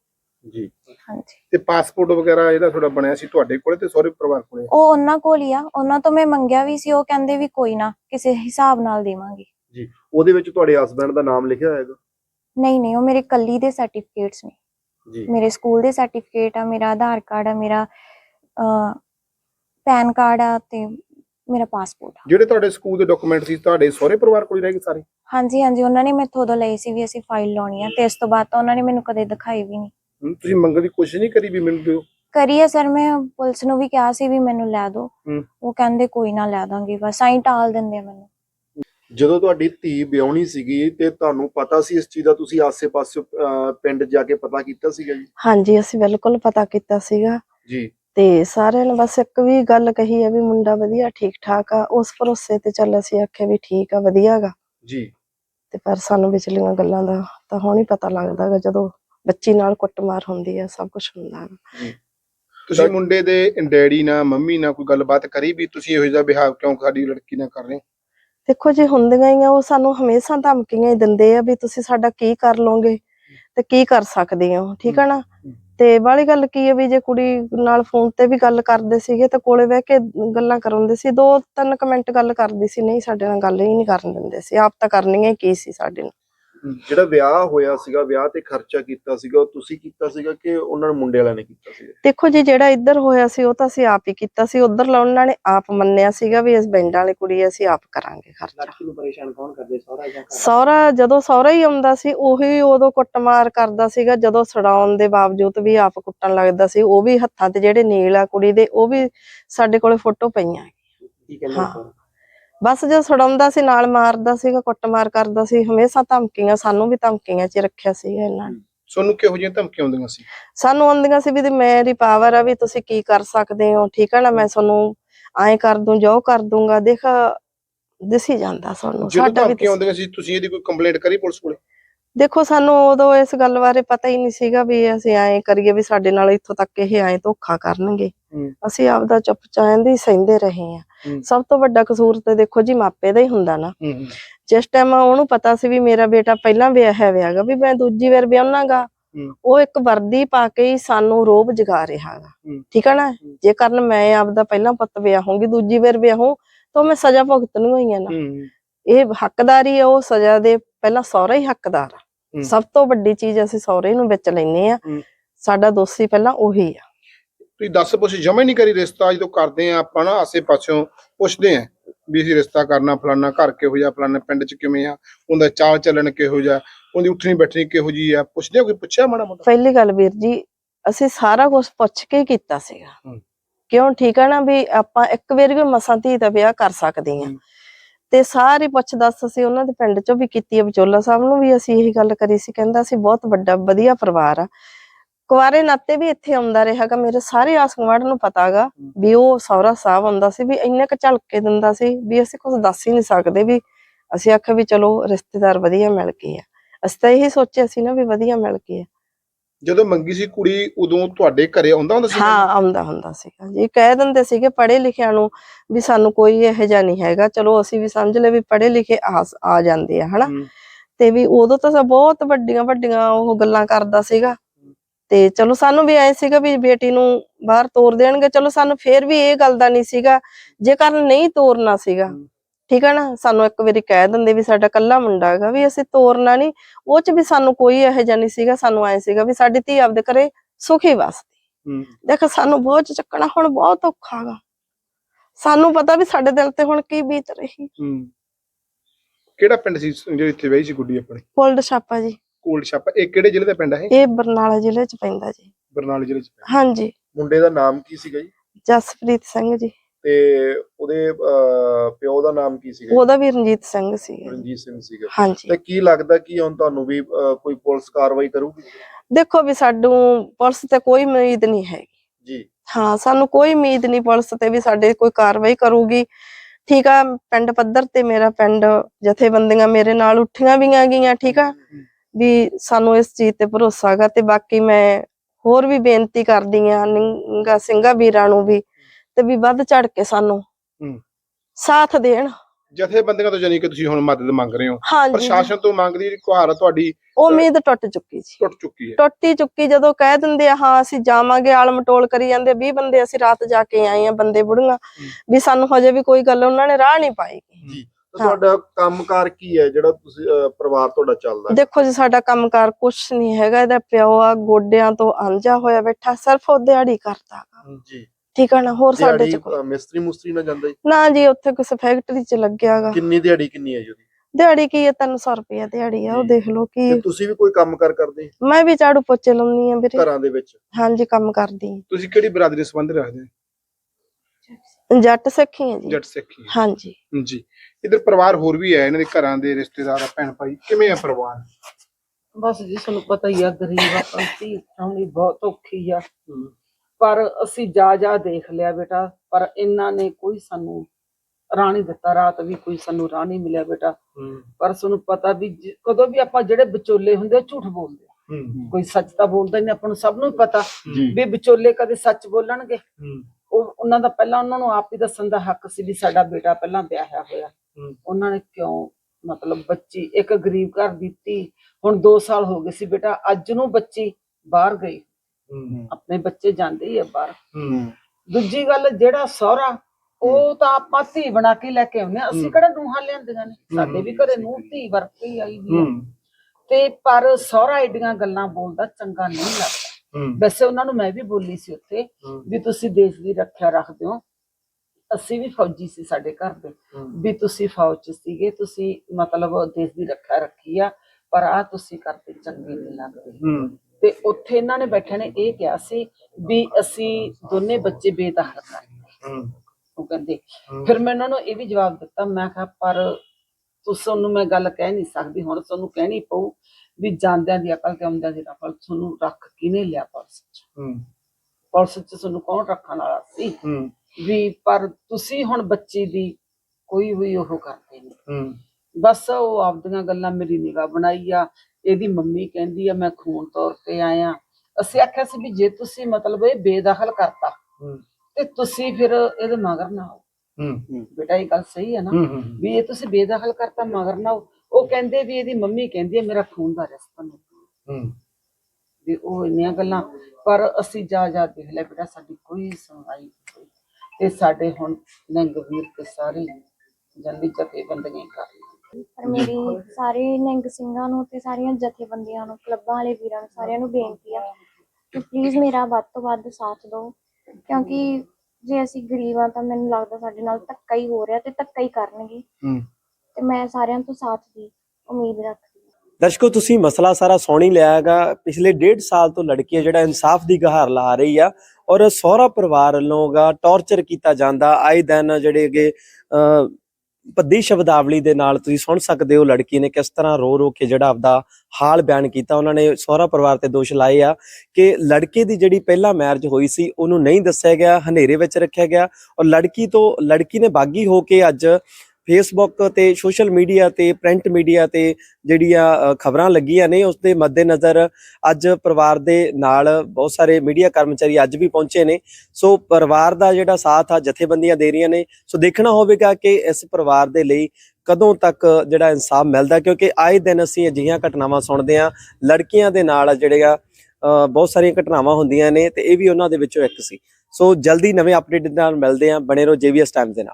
ਜੀ। ਹਾਂਜੀ। ਤੇ ਪਾਸਪੋਰਟ ਵਗੈਰਾ ਜਿਹੜਾ ਤੁਹਾਡਾ ਬਣਿਆ ਸੀ ਤੁਹਾਡੇ ਕੋਲੇ ਤੇ ਸਹੁਰੇ ਪਰਿਵਾਰ ਕੋਲੇ? ਉਹ ਉਹਨਾਂ ਕੋਲ ਹੀ ਆ। ਉਹਨਾਂ ਤੋਂ ਮੈਂ ਮੰਗਿਆ ਵੀ ਸੀ ਉਹ ਕਹਿੰਦੇ ਵੀ ਕੋਈ ਨਾ ਕਿਸੇ ਹਿਸਾਬ ਨਾਲ ਦੇਵਾਂਗੇ। ਜੀ। ਉਹਦੇ ਵਿੱਚ ਤੁਹਾਡੇ ਹਸਬੰਡ ਦਾ ਨਾਮ ਲਿਖਿਆ ਹੋਏਗਾ ਨਹੀਂ ਨਹੀਂ ਉਹ ਮੇਰੇ ਕੱਲੀ ਦੇ ਸਰਟੀਫਿਕੇਟਸ ਨੇ। ਜੀ। ਮੇਰੇ ਸਕੂਲ ਦੇ ਸਰਟੀਫਿਕੇਟ ਆ ਮੇਰਾ ਆਧਾਰ ਕਾਰਡ ਆ ਮੇਰਾ ਪੈਨ ਕਾਰਡ ਆ ਤੇ ਮੇਰਾ ਪਾਸਪੋਰਟ ਆ। ਜਿਹੜੇ ਤੁਹਾਡੇ ਸਕੂਲ ਦੇ ਡਾਕੂਮੈਂਟ ਸੀ ਤੁਹਾਡੇ ਸਹੁਰੇ ਪਰਿਵਾਰ ਕੋਲ ਹੀ ਰਹਿ ਗਏ ਸਾਰੇ? ਹਾਂਜੀ ਹਾਂਜੀ ਉਹਨਾਂ ਨੇ ਮੈਥੋਂ ਉਦੋਂ ਲਈ ਸੀ ਵੀ ਅਸੀਂ ਫਾਈਲ ਲਾਉਣੀ ਆ ਤੇ ਇਸ ਤੋਂ ਬਾਅਦ ਤਾਂ ਉਹਨਾਂ ਨੇ ਮੈਨੂੰ ਕਦੇ ਦਿਖਾਈ ਵੀ ਨਹੀਂ। ਹਮ, ਤੁਸੀਂ ਮੰਗਣ ਦੀ ਕੋਸ਼ਿਸ਼ ਨਹੀਂ ਕਰੀ ਵੀ ਮੈਨੂੰ ਦਿਓ? ਕਰੀ ਆ ਸਰ ਮੈਂ ਪੁਲਿਸ ਨੂੰ ਵੀ ਕਿਹਾ ਸੀ ਵੀ ਮੈਨੂੰ ਲੈ ਦਿਓ। ਉਹ ਕਹਿੰਦੇ ਕੋਈ ਨਾ ਲੈ ਦਾਂਗੇ ਬਸ ਐਂ ਟਾਲ ਦਿੰਦੇ ਆ ਮੈਨੂੰ। ਜਦੋਂ ਤੁਹਾਡੀ ਧੀ ਵਿਆਹਣੀ ਸੀਗੀ ਤੇ ਤੁਹਾਨੂੰ ਪਤਾ ਸੀ ਇਸ ਚੀਜ਼ ਦਾ ਤੁਸੀਂ ਆਸੇ-ਪਾਸੇ ਪਿੰਡ ਜਾ ਕੇ ਪਤਾ ਕੀਤਾ ਸੀਗਾ ਜੀ? ਹਾਂਜੀ ਅਸੀਂ ਬਿਲਕੁਲ ਪਤਾ ਕੀਤਾ ਸੀਗਾ। ਜੀ। ਤੇ ਸਾਰਿਆਂ ਨੇ ਬਸ ਇੱਕ ਵੀ ਗੱਲ ਕਹੀ ਹੈ ਵੀ ਮੁੰਡਾ ਵਧੀਆ ਠੀਕ ਠਾਕ ਆ ਉਸ ਭਰੋਸੇ ਤੇ ਚੱਲ ਅਸੀਂ ਆਖਿਆ ਵੀ ਠੀਕ ਆ ਵਧੀਆ ਗਾ। ਜੀ। ਤੇ ਪਰ ਸਾਨੂੰ ਵਿਚਲੀਆਂ ਗੱਲਾਂ ਦਾ ਤਾਂ ਹੁਣ ਹੀ ਪਤਾ ਲੱਗਦਾ ਗਾ ਜਦੋਂ ਬੱਚੀ ਨਾਲ ਕੁੱਟਮਾਰ ਹੁੰਦੀ ਆ ਸਭ ਕੁਝ ਹੁੰਦਾ ਗਾ। ਤੁਸੀਂ ਮੁੰਡੇ ਦੇ ਡੈਡੀ ਨਾਲ ਮੰਮੀ ਨਾਲ ਕੋਈ ਗੱਲਬਾਤ ਕਰੀ ਵੀ ਤੁਸੀਂ ਇਹੋ ਜਿਹਾ ਬਿਹਾਵ ਕਿਉਂ ਸਾਡੀ ਲੜਕੀ ਨਾਲ ਕਰ ਰਹੇ ਹੋ? ਦੇਖੋ ਜੀ ਹੁੰਦੀਆਂ ਹੀ ਆ ਉਹ ਸਾਨੂੰ ਹਮੇਸ਼ਾ ਧਮਕੀਆਂ ਹੀ ਦਿੰਦੇ ਆ ਵੀ ਤੁਸੀਂ ਸਾਡਾ ਕੀ ਕਰ ਲਓਗੇ ਤੇ ਕੀ ਕਰ ਸਕਦੇ ਹੋ ਠੀਕ ਆ ਨਾ? ਤੇ ਵਾਲੀ ਗੱਲ ਕੀ ਹੈ ਵੀ ਜੇ ਕੁੜੀ ਨਾਲ ਫੋਨ ਤੇ ਵੀ ਗੱਲ ਕਰਦੇ ਸੀਗੇ ਤਾਂ ਕੋਲੇ ਬਹਿ ਕੇ ਗੱਲਾਂ ਕਰਾਉਂਦੇ ਸੀ, ਦੋ ਤਿੰਨ ਕੁ ਮਿੰਟ ਗੱਲ ਕਰਦੀ ਸੀ, ਨਹੀਂ ਸਾਡੇ ਨਾਲ ਗੱਲ ਹੀ ਨਹੀਂ ਕਰਨ ਦਿੰਦੇ ਸੀ, ਆਪ ਤਾਂ ਕਰਨੀ ਹੀ ਕੀ ਸੀ ਸਾਡੇ ਨਾਲ। ਜਿਹੜਾ ਵਿਆਹ ਹੋਇਆ ਸੀਗਾ ਵਿਆਹ ਤੇ ਖਰਚਾ ਕੀਤਾ ਸੀਗਾ ਉਹ ਤੁਸੀਂ ਕੀਤਾ ਸੀਗਾ ਕਿ ਉਹਨਾਂ ਨੇ ਮੁੰਡੇ ਵਾਲਿਆਂ ਨੇ ਕੀਤਾ ਸੀਗਾ? ਦੇਖੋ ਜੀ ਜਿਹੜਾ ਇੱਧਰ ਹੋਇਆ ਸੀ ਉਹ ਤਾਂ ਅਸੀਂ ਆਪ ਹੀ ਕੀਤਾ ਸੀ। ਉਧਰ ਉਹਨਾਂ ਨੇ ਆਪ ਮੰਨਿਆ ਸੀਗਾ ਵੀ ਇਸ ਪਿੰਡ ਵਾਲੀ ਕੁੜੀ ਅਸੀਂ ਆਪ ਕਰਾਂਗੇ ਖਰਚਾ। ਲੜਕੀ ਨੂੰ ਪਰੇਸ਼ਾਨ ਕੌਣ ਕਰਦੇ? ਸਹੁਰਾ ਜਾਂ ਘਰ? ਸਹੁਰਾ ਜਦੋਂ ਸਹੁਰਾ ਹੀ ਆਉਂਦਾ ਸੀ ਉਹੀ ਉਦੋਂ ਕੁੱਟਮਾਰ ਕਰਦਾ ਸੀਗਾ। ਜਦੋਂ ਛਡਾਉਣ ਦੇ ਬਾਵਜੂਦ ਵੀ ਆਪ ਕੁੱਟਣ ਲੱਗਦਾ ਸੀ ਉਹ ਵੀ ਹੱਥਾਂ ਤੇ ਜਿਹੜੇ ਨੀਲ ਆ ਕੁੜੀ ਦੇ ਉਹ ਵੀ ਸਾਡੇ ਕੋਲੇ ਫੋਟੋ ਪਈਆਂ। ਕੀ ਕਹਿੰਦੇ ਹਾਂ। ਬਸ ਜਦੋਂ ਛਡਾਉਂਦਾ ਸੀ ਨਾਲ ਮਾਰਦਾ ਸੀਗਾ ਕੁੱਟਮਾਰ ਕਰਦਾ ਸੀ ਹਮੇਸ਼ਾ ਧਮਕੀਆਂ ਸਾਨੂੰ ਵੀ ਧਮਕੀਆਂ 'ਚ ਰੱਖਿਆ ਸੀਗਾ ਇਹਨਾਂ ਨੇ ਤੁਹਾਨੂੰ ਕਿਹੋ ਜਿਹੀਆਂ ਧਮਕੀਆਂ ਆਉਂਦੀਆਂ ਸੀ ਸਾਨੂੰ ਆਉਂਦੀਆਂ ਸੀ ਵੀ ਮੇਰੀ ਪਾਵਰ ਆ ਵੀ ਤੁਸੀਂ ਕੀ ਕਰ ਸਕਦੇ ਹੋ ਠੀਕ ਹੈ ਨਾ ਮੈਂ ਤੁਹਾਨੂੰ ਐਂ ਕਰ ਦੂੰ ਜੋ ਕਰ ਦੂੰਗਾ ਦੇਖ ਦਿਸੀ ਜਾਂਦਾ ਸਾਨੂੰ ਸਾਡਾ ਵੀ ਆਉਂਦੀਆਂ ਸੀ ਤੁਸੀਂ ਇਹਦੀ ਕੋਈ ਕੰਪਲੇਂਟ ਕਰੀ ਪੁਲਿਸ ਕੋਲੇ ਦੇਖੋ ਸਾਨੂੰ ਉਦੋਂ ਇਸ ਗੱਲ ਬਾਰੇ ਪਤਾ ਹੀ ਨਹੀਂ ਸੀਗਾ ਵੀ ਅਸੀਂ ਐਂ ਕਰੀਏ ਵੀ ਸਾਡੇ ਨਾਲ ਇੱਥੋਂ ਤੱਕ ਇਹ ਐਂ ਧੋਖਾ ਕਰਨਗੇ। ਅਸੀਂ ਆਪਦਾ ਚੁੱਪਚਾਪ ਹੀ ਸਹਿੰਦੇ ਰਹੇ ਆ। ਸਭ ਤੋਂ ਵੱਡਾ ਕਸੂਰ ਤੇ ਦੇਖੋ ਜੀ ਮਾਪੇ ਦਾ ਹੀ ਹੁੰਦਾ ਨਾ। ਜਿਸ ਟਾਈਮ ਉਹਨੂੰ ਪਤਾ ਸੀ ਵੀ ਮੇਰਾ ਬੇਟਾ ਪਹਿਲਾਂ ਵਿਆਹਿਆ ਵਿਆਗਾ ਵੀ ਮੈਂ ਦੂਜੀ ਵਾਰ ਵਿਆਹਣਾਗਾ। ਉਹ ਇੱਕ ਵਰਦੀ ਪਾ ਕੇ ਹੀ ਸਾਨੂੰ ਰੋਬ ਜਗਾ ਰਿਹਾਗਾ। ਠੀਕ ਹੈ ਨਾ? ਜੇ ਕਰਨ ਮੈਂ ਆਪਦਾ ਪਹਿਲਾਂ ਪੁੱਤ ਵਿਆਹੂੰਗੀ ਦੂਜੀ ਵਾਰ ਵਿਆਹੂੰ ਤਾਂ ਮੈਂ ਸਜ਼ਾ ਭੁਗਤਣੀ ਹੋਈ ਹੈ ਨਾ। ਇਹ ਹੱਕਦਾਰੀ ਹੈ ਉਹ ਸਜ਼ਾ ਦੇ ਪਹਿਲਾਂ ਸਹੁਰਾ ਹੀ ਹੱਕਦਾਰ ਆ। ਸਭ ਤੋਂ ਵੱਡੀ ਚੀਜ਼ ਅਸੀਂ ਸਹੁਰੇ ਨੂੰ ਵਿੱਚ ਲੈਨੇ ਆ। ਸਾਡਾ ਦੋਸ਼ੀ ਪਹਿਲਾਂ ਉਹੀ ਆ। ਤੁਸੀਂ ਦੱਸ ਪੁੱਛ ਜਮਾ ਹੀ ਨਹੀਂ ਕਰੀ ਰਿਸ਼ਤਾ ਜਦੋਂ ਕਰਦੇ ਆ ਆਪਾਂ ਨਾ ਆਸੇ ਪਾਸਿਓਂ ਪੁੱਛਦੇ ਆ ਵੀ ਅਸੀਂ ਰਿਸ਼ਤਾ ਕਰਨਾ ਫਲਾਨਾ ਘਰ ਕਿਹੋ ਜਿਹਾ ਫਲਾਨਾ ਪਿੰਡ ਚ ਕਿਵੇਂ ਆ ਉਹਦਾ ਚਾਲ ਚੱਲਣ ਕਿਹੋ ਜਿਹਾ ਉਹਦੀ ਉੱਠਣੀ ਬੈਠਣੀ ਕਿਹੋ ਜੀ ਆ ਪੁੱਛਦੇ ਹੋ ਕੋਈ ਪੁੱਛਿਆ ਮਾੜਾ ਮੋਟਾ? ਪਹਿਲੀ ਗੱਲ ਵੀਰ ਜੀ ਅਸੀਂ ਸਾਰਾ ਕੁਝ ਪੁੱਛ ਕੇ ਕੀਤਾ ਸੀਗਾ। ਕਿਉਂ? ਠੀਕ ਹੈ ਨਾ ਵੀ ਆਪਾਂ ਇੱਕ ਵਾਰ ਵੀ ਮਸਾਂ ਧੀ ਦਾ ਵਿਆਹ ਕਰ ਸਕਦੇ ਹੂੰ। ਤੇ ਸਾਰੀ ਪੁੱਛ ਦੱਸ ਅਸੀਂ ਉਹਨਾਂ ਦੇ ਪਿੰਡ ਚੋਂ ਵੀ ਕੀਤੀ ਹੈ ਵਿਚੋਲਾ ਸਾਹਿਬ ਨੂੰ ਵੀ ਅਸੀਂ ਇਹੀ ਗੱਲ ਕਰੀ ਸੀ ਕਹਿੰਦਾ ਅਸੀਂ ਬਹੁਤ ਵੱਡਾ ਵਧੀਆ ਪਰਿਵਾਰ ਆ। ਕੁਆਰੇ ਨਾਤੇ ਵੀ ਇੱਥੇ ਆਉਂਦਾ ਰਿਹਾਗਾ ਮੇਰੇ ਸਾਰੇ ਆਸ ਨੂੰ ਪਤਾਗਾ ਵੀ ਉਹ ਸਹੁਰਾ ਸਾਹਿਬ ਹੁੰਦਾ ਸੀ ਵੀ ਇੰਨੇ ਕੁ ਝਲਕੇ ਦਿੰਦਾ ਸੀ ਵੀ ਅਸੀਂ ਕੁਝ ਦੱਸ ਹੀ ਨਹੀਂ ਸਕਦੇ ਵੀ ਅਸੀਂ ਆਖਿਆ ਵੀ ਚਲੋ ਰਿਸ਼ਤੇਦਾਰ ਵਧੀਆ ਮਿਲ ਗਏ ਆ। ਅਸੀਂ ਤਾਂ ਇਹੀ ਸੋਚਿਆ ਸੀ ਨਾ ਵੀ ਵਧੀਆ ਮਿਲ ਗਏ ਆ। ਜਦੋਂ ਮੰਗੀ ਸੀ ਕੁੜੀ ਉਦੋਂ ਤੁਹਾਡੇ ਘਰੇ ਆਉਂਦਾ ਹੁੰਦਾ ਸੀ ਹਾਂ ਆਉਂਦਾ ਹੁੰਦਾ ਸੀਗਾ ਜੀ। ਕਹਿ ਦਿੰਦੇ ਸੀਗੇ ਪੜ੍ਹੇ ਲਿਖਿਆਂ ਨੂੰ ਵੀ ਸਾਨੂੰ ਕੋਈ ਇਹੋ ਜਿਹਾ ਨਹੀਂ ਹੈਗਾ ਚਲੋ ਅਸੀਂ ਵੀ ਸਮਝ ਲਏ ਵੀ ਪੜ੍ਹੇ ਲਿਖੇ ਆ ਜਾਂਦੇ ਆ ਹਨਾ। ਤੇ ਵੀ ਉਦੋਂ ਤਾਂ ਬਹੁਤ ਵੱਡੀਆਂ ਵੱਡੀਆਂ ਉਹ ਗੱਲਾਂ ਕਰਦਾ ਸੀਗਾ। ਤੇ ਚਲੋ ਸਾਨੂੰ ਵੀ ਐ ਸੀਗਾ ਵੀ ਬੇਟੀ ਨੂੰ ਬਾਹਰ ਤੋਰ ਦੇਣਗੇ ਚਲੋ ਸਾਨੂੰ ਫੇਰ ਵੀ ਇਹ ਗੱਲ ਦਾ ਨਹੀਂ ਸੀਗਾ ਜੇਕਰ ਨਹੀਂ ਤੋਰਨਾ ਸੀਗਾ। ਠੀਕ ਹੈ ਨਾ? ਸਾਨੂੰ ਇੱਕ ਵਾਰੀ ਕਹਿ ਦਿੰਦੇ ਵੀ ਸਾਡਾ ਕੱਲਾ ਮੁੰਡਾ ਹੈਗਾ ਵੀ ਅਸੀਂ ਤੋਰਨਾ ਨਹੀਂ ਉਹ ਚ ਵੀ ਸਾਨੂੰ ਕੋਈ ਇਹੋ ਜਿਹਾ ਨਹੀਂ ਸੀਗਾ ਸਾਨੂੰ ਐ ਸੀਗਾ ਵੀ ਸਾਡੀ ਧੀ ਆਪਦੇ ਘਰੇ ਸੁਖੀ ਵਸਦੀ। ਦੇਖ ਸਾਨੂੰ ਬੋਝ ਚੱਕਣਾ ਹੁਣ ਬਹੁਤ ਔਖਾ ਗਾ। ਸਾਨੂੰ ਪਤਾ ਵੀ ਸਾਡੇ ਦਿਲ ਤੇ ਹੁਣ ਕੀ ਬੀਤ ਰਹੀ। ਹੂੰ। ਕਿਹੜਾ ਪਿੰਡ ਸੀ ਜਿਹੜੀ ਇੱਥੇ ਵਹੀ ਸੀ ਗੁੱਡੀ ਆਪਣੀ? ਪੁਲਡ ਛਾਪਾ ਜੀ। ਕੋਲਡ ਛਾਪਾ ਇਹ ਕਿਹੜੇ ਜ਼ਿਲ੍ਹੇ ਦਾ ਪਿੰਡ ਹੈ ਇਹ? ਬਰਨਾਲਾ ਜ਼ਿਲ੍ਹੇ ਚ ਪੈਂਦਾ ਜੀ। ਬਰਨਾਲੇ ਜ਼ਿਲ੍ਹੇ ਚ ਪੈਂਦਾ। ਹਾਂਜੀ। ਮੁੰਡੇ ਦਾ ਨਾਮ ਕੀ ਸੀਗਾ ਜੀ? ਜਸਪ੍ਰੀਤ ਸਿੰਘ ਜੀ। ਤੇ ਉਹਦੇ ਅਹ, ਪਿਓ ਦਾ ਨਾਮ ਕੀ ਸੀਗਾ ਜੀ? ਉਹਦਾ ਵੀ ਰਣਜੀਤ ਸਿੰਘ ਸੀ ਰਣਜੀਤ ਸਿੰਘ ਸੀਗਾ। ਹਾਂਜੀ। ਤੇ ਕੀ ਲੱਗਦਾ ਕਿ ਹੁਣ ਤੁਹਾਨੂੰ ਵੀ ਅਹ, ਕੋਈ ਪੁਲਿਸ ਕਾਰਵਾਈ ਕਰੂਗੀ? ਦੇਖੋ ਵੀ ਸਾਨੂੰ ਪੁਲਿਸ ਤੇ ਕੋਈ ਉਮੀਦ ਨਹੀਂ ਹੈਗੀ। ਜੀ। ਹਾਂ ਸਾਨੂੰ ਕੋਈ ਉਮੀਦ ਨਹੀਂ ਪੁਲਿਸ ਤੇ ਵੀ ਸਾਡੇ ਕੋਈ ਕਾਰਵਾਈ ਕਰੂਗੀ। ਠੀਕ ਆ ਪਿੰਡ ਪੱਧਰ ਤੇ ਮੇਰਾ ਪਿੰਡ ਜਥੇਬੰਦੀਆਂ ਮੇਰੇ ਨਾਲ ਉੱਠੀਆਂ ਵੀ ਗਈਆਂ ਠੀਕ ਆ? ਵੀ ਸਾਨੂੰ ਇਸ ਚੀਜ਼ ਤੇ ਭਰੋਸਾ ਹੈਗਾ ਤੇ ਬਾਕੀ ਮੈਂ ਹੋਰ ਵੀ ਬੇਨਤੀ ਕਰਦੀ ਆ ਨਿੰਗਾ ਸਿੰਘਾ ਵੀਰਾਂ ਨੂੰ ਵੀ ਤੇ ਵੀ ਵੱਧ ਚੜ ਕੇ ਸਾਨੂੰ। ਸਾਥ ਦੇਣ। ਜਥੇਬੰਦੀਆਂ ਤੋਂ ਜਾਨੀ ਕਿ ਤੁਸੀਂ ਹੁਣ ਮਦਦ ਮੰਗ ਰਹੇ ਹੋ। ਪ੍ਰਸ਼ਾਸਨ ਤੋਂ ਮੰਗਦੀ ਜਿਹੜੀ ਗੁਹਾਰ ਆ ਤੁਹਾਡੀ ਉਮੀਦ ਟੁੱਟ ਚੁੱਕੀ ਜੀ। ਟੁੱਟ ਚੁੱਕੀ ਹੈ। ਟੁੱਟੀ ਚੁੱਕੀ ਜਦੋਂ ਕਹਿ ਦਿੰਦੇ ਆ ਹਾਂ ਅਸੀਂ ਜਾਵਾਂਗੇ ਆਲ ਮਟੋਲ ਕਰੀ ਜਾਂਦੇ 20 ਬੰਦੇ ਅਸੀਂ ਰਾਤ ਜਾ ਕੇ ਆਏ ਆ ਬੰਦੇ ਬੁੜੀਆਂ। ਵੀ ਸਾਨੂੰ ਹਜੇ ਵੀ ਕੋਈ ਗੱਲ ਉਹਨਾਂ ਨੇ ਰਾਹ ਨਹੀਂ ਪਾਈ। ਜੀ। ਹਾਂ। ਤੁਹਾਡਾ ਕੰਮਕਾਰ ਕੀ ਹੈ? ਜਿਹੜਾ ਤੁਸੀਂ ਅਹ, ਪਰਿਵਾਰ ਤੁਹਾਡਾ ਚੱਲਦਾ ਹੈ? ਦੇਖੋ ਜੀ ਸਾਡਾ ਕੰਮਕਾਰ ਕੁਛ ਨਹੀਂ ਹੈਗਾ। ਇਹਦਾ ਪਿਓ ਆ ਗੋਡਿਆਂ ਤੋਂ ਆਂਝਾ ਹੋਇਆ ਬੈਠਾ ਸਿਰਫ ਉਹ ਦਿਹਾੜੀ ਕਰਦਾ ਗਾ। ਜੀ। ਠੀਕ ਆ ਨਾ? ਹੋਰ ਸਾਡੇ ਦਿਹਾੜੀ ਚ ਕੋਈ? ਅਹ, ਮਿਸਤਰੀ ਮੁਸਤਰੀ ਨਾ ਜਾਂਦਾ ਜੀ? ਨਾ ਜੀ ਉੱਥੇ ਕਿਸੇ ਫੈਕਟਰੀ ਚ ਲੱਗਿਆਗਾ ਕਿੰਨੀ ਦਿਹਾੜੀ ਕਿੰਨੀ ਹੈ ਜੀ ਉਹਦੀ? ਦਿਹਾੜੀ ਕੀ ਹੈ? 300 ਰੁਪਏ ਦਿਹਾੜੀ ਆ ਉਹ ਜੀ। ਦੇਖ ਲਓ ਤੇ ਕੀ ਤੁਸੀਂ ਵੀ ਕੋਈ ਕੰਮਕਾਰ ਕਰਦੇ? ਮੈਂ ਵੀ ਝਾੜੂ ਪੋਚੇ ਲਾਉਂਦੀ ਆ ਵੀਰੇ। ਘਰਾਂ ਦੇ ਵਿੱਚ? ਹਾਂਜੀ ਕੰਮ ਕਰਦੀ ਤੁਸੀਂ ਕਿਹੜੀ ਬਰਾਦਰੀ ਸੰਬੰਧ ਰੱਖਦੇ ਹੋ? ਜੱਟ ਸਿੱਖੀ ਆ ਜੀ। ਜੱਟ ਸਿੱਖੀ ਹਾਂਜੀ। ਜੀ। ਇਧਰ ਪਰਿਵਾਰ ਹੋਰ ਵੀ ਹੈ ਇਹਨਾਂ ਦੇ ਘਰਾਂ ਦੇ ਰਿਸ਼ਤੇਦਾਰ ਆ ਭੈਣ ਭਾਈ ਕਿਵੇਂ ਆ ਪਰਿਵਾਰ? ਬਸ ਜੀ ਤੁਹਾਨੂੰ ਪਤਾ ਹੀ ਆ ਗਰੀਬ ਆ ਪੰਤੀ ਸਾਹਮਣੇ ਬਹੁਤ ਔਖੀ ਆ। ਪਰ ਅਸੀਂ ਜਾ ਜਾ ਦੇਖ ਲਿਆ ਬੇਟਾ ਪਰ ਇਹਨਾਂ ਨੇ ਕੋਈ ਸਾਨੂੰ ਰਾਹ ਨਹੀਂ ਦਿੱਤਾ ਰਾਤ ਵੀ ਕੋਈ ਸਾਨੂੰ ਰਾਹ ਨਹੀਂ ਮਿਲਿਆ ਬੇਟਾ। ਪਰ ਤੁਹਾਨੂੰ ਪਤਾ ਵੀ ਜ- ਕਦੋਂ ਵੀ ਆਪਾਂ ਜਿਹੜੇ ਵਿਚੋਲੇ ਹੁੰਦੇ ਆ, ਝੂਠ ਬੋਲਦੇ ਆ। ਕੋਈ ਸੱਚ ਤਾਂ ਬੋਲਦਾ ਹੀ ਨਹੀਂ ਆਪਾਂ ਨੂੰ ਸਭ ਨੂੰ ਹੀ ਪਤਾ ਵੀ ਵਿਚੋਲੇ ਕਦੇ ਸੱਚ ਬੋਲਣਗੇ। ਉਹ ਉਹਨਾਂ ਦਾ ਪਹਿਲਾਂ ਉਹਨਾਂ ਨੂੰ ਆਪ ਹੀ ਦੱਸਣ ਦਾ ਹੱਕ ਸੀ ਵੀ ਸਾਡਾ ਬੇਟਾ ਪਹਿਲਾਂ ਵਿਆਹਿਆ ਹੋਇਆ। ਉਹਨਾਂ ਨੇ ਕਿਉਂ ਮਤਲਬ ਬੱਚੀ ਇੱਕ ਗਰੀਬ ਘਰ ਦੀ ਧੀ ਹੁਣ 2 ਸਾਲ ਹੋ ਗਏ ਸੀ ਬੇਟਾ ਅੱਜ ਨੂੰ ਬੱਚੀ ਬਾਹਰ ਗਈ। ਆਪਣੇ ਬੱਚੇ ਜਾਂਦੇ ਹੀ ਆ ਬਾਹਰ। ਦੂਜੀ ਗੱਲ ਜਿਹੜਾ ਸਹੁਰਾ ਉਹ ਤਾਂ ਆਪਾਂ ਧੀ ਬਣਾ ਕੇ ਲੈ ਕੇ ਆਉਂਦੇ ਆ ਅਸੀਂ ਕਿਹੜਾ ਨੂੰਹਾਂ ਲਿਆਂਦੀਆਂ ਨੇ? ਸਾਡੇ ਵੀ ਘਰੇ ਨੂੰਹ ਧੀ ਵਰਤੀ ਆਈ ਦੀ ਤੇ ਪਰ ਸਹੁਰਾ ਏਡੀਆਂ ਗੱਲਾਂ ਬੋਲਦਾ ਚੰਗਾ ਨਹੀਂ ਲੱਗਦਾ। ਵੈਸੇ ਉਹਨਾਂ ਨੂੰ ਮੈਂ ਵੀ ਬੋਲੀ ਸੀ ਉੱਥੇ ਵੀ ਤੁਸੀਂ ਦੇਸ਼ ਦੀ ਰੱਖਿਆ ਰੱਖਦੇ ਹੋ ਅਸੀਂ ਵੀ ਫੌਜੀ ਸੀ ਸਾਡੇ ਘਰ ਦੇ। ਵੀ ਤੁਸੀਂ ਫੌਜ ਚ ਸੀਗੇ ਤੁਸੀਂ ਮਤਲਬ ਦੇਸ਼ ਦੀ ਰੱਖਿਆ ਰੱਖੀ ਆ ਪਰ ਆ ਤੁਸੀਂ ਕਰਦੇ ਚੰਗੇ ਨਹੀਂ ਲੱਗਦੇ ਤੇ ਉੱਥੇ ਇਹਨਾਂ ਨੇ ਬੈਠੇ ਨੇ ਇਹ ਕਿਹਾ ਸੀ ਵੀ ਅਸੀਂ ਦੋਨੇ ਬੱਚੇ ਬੇਦਖਲ ਕਰਦੇ ਉਹ ਕਹਿੰਦੇ ਫਿਰ ਮੈਂ ਉਹਨਾਂ ਨੂੰ ਇਹ ਵੀ ਜਵਾਬ ਦਿੱਤਾ ਮੈਂ ਕਿਹਾ ਪਰ ਤੁਸੀਂ ਨੂੰ ਮੈਂ ਗੱਲ ਕਹਿ ਨਹੀਂ ਸਕਦੀ ਹੁਣ ਤੁਹਾਨੂੰ ਕਹਿਣੀ ਪਊ ਵੀ ਜਾਂਦਿਆਂ ਦੀ ਅਕਲ ਤੇ ਆਉਂਦਿਆਂ ਦੀ ਅਕਲ ਤੁਹਾਨੂੰ ਰੱਖ ਕਿਨੇ ਲਿਆ ਪੁਲਿਸ ਚ? ਪੁਲਿਸ ਚ ਤੁਹਾਨੂੰ ਕੌਣ ਰੱਖਣ ਵਾਲਾ ਸੀ? ਵੀ ਪਰ ਤੁਸੀਂ ਹੁਣ ਬੱਚੀ ਦੀ ਕੋਈ ਵੀ ਉਹ ਕਰਦੇ ਨਹੀਂ ਬਸ ਉਹ ਆਪਦੀਆਂ ਗੱਲਾਂ ਮੇਰੀ ਨਿਗਾਹ ਬਣਾਈ ਆ ਇਹਦੀ ਮੰਮੀ ਕਹਿੰਦੀ ਆ ਮੈਂ ਖੂਨ ਤੌਰ ਤੇ ਆਇਆ। ਅਸੀਂ ਆਖਿਆ ਸੀ ਵੀ ਜੇ ਤੁਸੀਂ ਮਤਲਬ ਇਹ ਬੇਦਖਲ ਕਰਤਾ ਤੇ ਤੁਸੀਂ ਫਿਰ ਇਹਦੇ ਮਗਰ ਨਾ ਆਓ। ਬੇਟਾ ਇਹ ਗੱਲ ਸਹੀ ਹੈ ਨਾ ਵੀ ਇਹ ਤੁਸੀਂ ਬੇਦਖਲ ਕਰਤਾ ਮਗਰ ਨਾ ਆਓ। ਉਹ ਕਹਿੰਦੇ ਵੀ ਇਹਦੀ ਮੰਮੀ ਕਹਿੰਦੀ ਹੈ ਮੇਰਾ ਖੂਨ ਦਾ ਰਿਸ਼ਤਾ ਨਹੀਂ ਵੀ ਉਹ ਇੰਨੀਆਂ ਗੱਲਾਂ ਪਰ ਅਸੀਂ ਜਾ ਜਾ ਦੇਖ ਲਿਆ ਬੇਟਾ ਸਾਡੀ ਕੋਈ ਸੁਣਵਾਈ ਨਹੀਂ ਹੋਈ। ਤੇ ਸਾਡੇ ਹੁਣ ਨੰਗ ਵੀਰ ਤੇ ਸਾਰੇ ਜੰਦੀ ਜਥੇ ਬੰਦਗੀਆਂ ਕਰ। ਪਰ ਮੇਰੀ ਸਾਰੇ ਨਿੰਗ ਸਿੰਘਾਂ ਨੂੰ ਤੇ ਸਾਰੀਆਂ ਜਥੇਬੰਦੀਆਂ ਨੂੰ ਕਲੱਬਾਂ ਵਾਲੇ ਵੀਰਾਂ ਨੂੰ ਸਾਰਿਆਂ ਨੂੰ ਬੇਨਤੀ ਆ ਕਿ ਪਲੀਜ਼ ਮੇਰਾ ਵੱਧ ਤੋਂ ਵੱਧ ਸਾਥ ਦਿਓ। ਕਿਉਂਕਿ ਜੇ ਅਸੀਂ ਗਰੀਬ ਆ ਤਾਂ ਮੈਨੂੰ ਲੱਗਦਾ ਸਾਡੇ ਨਾਲ ਧੱਕਾ ਹੀ ਹੋ ਰਿਹਾ ਤੇ ਧੱਕਾ ਹੀ ਕਰਨਗੇ। ਤੇ ਮੈਂ ਸਾਰਿਆਂ ਤੋਂ ਸਾਥ ਦੀ ਉਮੀਦ ਰੱਖਦੀ ਹਾਂ। ਦਰਸ਼ਕੋ, ਤੁਸੀਂ ਮਸਲਾ ਸਾਰਾ ਸੁਣ ਹੀ ਪਿਛਲੇ ਡੇਢ ਸਾਲ ਤੋਂ ਲੜਕੀ ਹੈ ਜਿਹੜਾ ਇਨਸਾਫ ਦੀ ਗੁਹਾਰ ਲਾ ਰਹੀ ਆ ਔਰ ਸਹੁਰਾ ਪਰਿਵਾਰ ਵੱਲੋਂ ਟੌਰਚਰ ਕੀਤਾ ਜਾਂਦਾ। ਆਏ ਦਿਨ ਜਿਹੜੇ ਹੈਗੇ ਪੱਦੀ ਸ਼ਬਦਾਵਲੀ ਦੇ ਨਾਲ ਤੁਸੀਂ ਸੁਣ ਸਕਦੇ ਹੋ ਲੜਕੀ ਨੇ ਕਿਸ ਤਰ੍ਹਾਂ ਰੋ ਰੋ ਕੇ ਜਿਹੜਾ ਆਪਦਾ ਹਾਲ ਬਿਆਨ ਕੀਤਾ। ਉਹਨਾਂ ਨੇ ਸਹੁਰਾ ਪਰਿਵਾਰ ਤੇ ਦੋਸ਼ ਲਾਏ ਆ ਕਿ ਲੜਕੇ ਦੀ ਜਿਹੜੀ ਪਹਿਲਾ ਮੈਰਿਜ ਹੋਈ ਸੀ, ਉਹਨੂੰ ਨਹੀਂ ਦੱਸਿਆ ਗਿਆ, ਹਨੇਰੇ ਵਿੱਚ ਰੱਖਿਆ ਗਿਆ ਔਰ ਲੜਕੀ ਤੋਂ, ਲੜਕੀ ਨੇ ਬਾਗੀ ਹੋ ਕੇ ਅੱਜ ਫੇਸਬੁੱਕ ਤੇ ਸੋਸ਼ਲ ਮੀਡੀਆ ਤੇ ਪ੍ਰਿੰਟ ਮੀਡੀਆ ਤੇ ਜਿਹੜੀਆਂ ਖਬਰਾਂ ਲੱਗੀਆਂ ਨੇ ਉਸ ਦੇ ਮੱਦੇਨਜ਼ਰ ਅੱਜ ਪਰਿਵਾਰ ਦੇ ਨਾਲ ਬਹੁਤ ਸਾਰੇ ਮੀਡੀਆ ਕਰਮਚਾਰੀ ਅੱਜ ਵੀ ਪਹੁੰਚੇ ਨੇ। ਸੋ ਪਰਿਵਾਰ ਦਾ ਜਿਹੜਾ ਸਾਥ ਆ, ਜਥੇਬੰਦੀਆਂ ਦੇ ਰਹੀਆਂ ਨੇ। ਸੋ ਦੇਖਣਾ ਹੋਵੇਗਾ ਕਿ ਇਸ ਪਰਿਵਾਰ ਦੇ ਲਈ ਕਦੋਂ ਤੱਕ ਜਿਹੜਾ ਇਨਸਾਫ ਮਿਲਦਾ, ਕਿਉਂਕਿ ਆਏ ਦਿਨ ਅਸੀਂ ਅਜਿਹੀਆਂ ਘਟਨਾਵਾਂ ਸੁਣਦੇ ਆ ਲੜਕੀਆਂ ਦੇ ਨਾਲ ਜਿਹੜੇ ਆ ਬਹੁਤ ਸਾਰੀਆਂ ਘਟਨਾਵਾਂ ਹੁੰਦੀਆਂ ਨੇ ਤੇ ਇਹ ਵੀ ਉਹਨਾਂ ਦੇ ਵਿੱਚੋਂ ਇੱਕ ਸੀ। ਸੋ ਜਲਦੀ ਨਵੇਂ ਅਪਡੇਟ ਨਾਲ ਮਿਲਦੇ ਆ ਬਣੇ ਰਹੋ ਜੇਵੀਐਸ ਟਾਈਮ ਦੇ ਨਾਲ।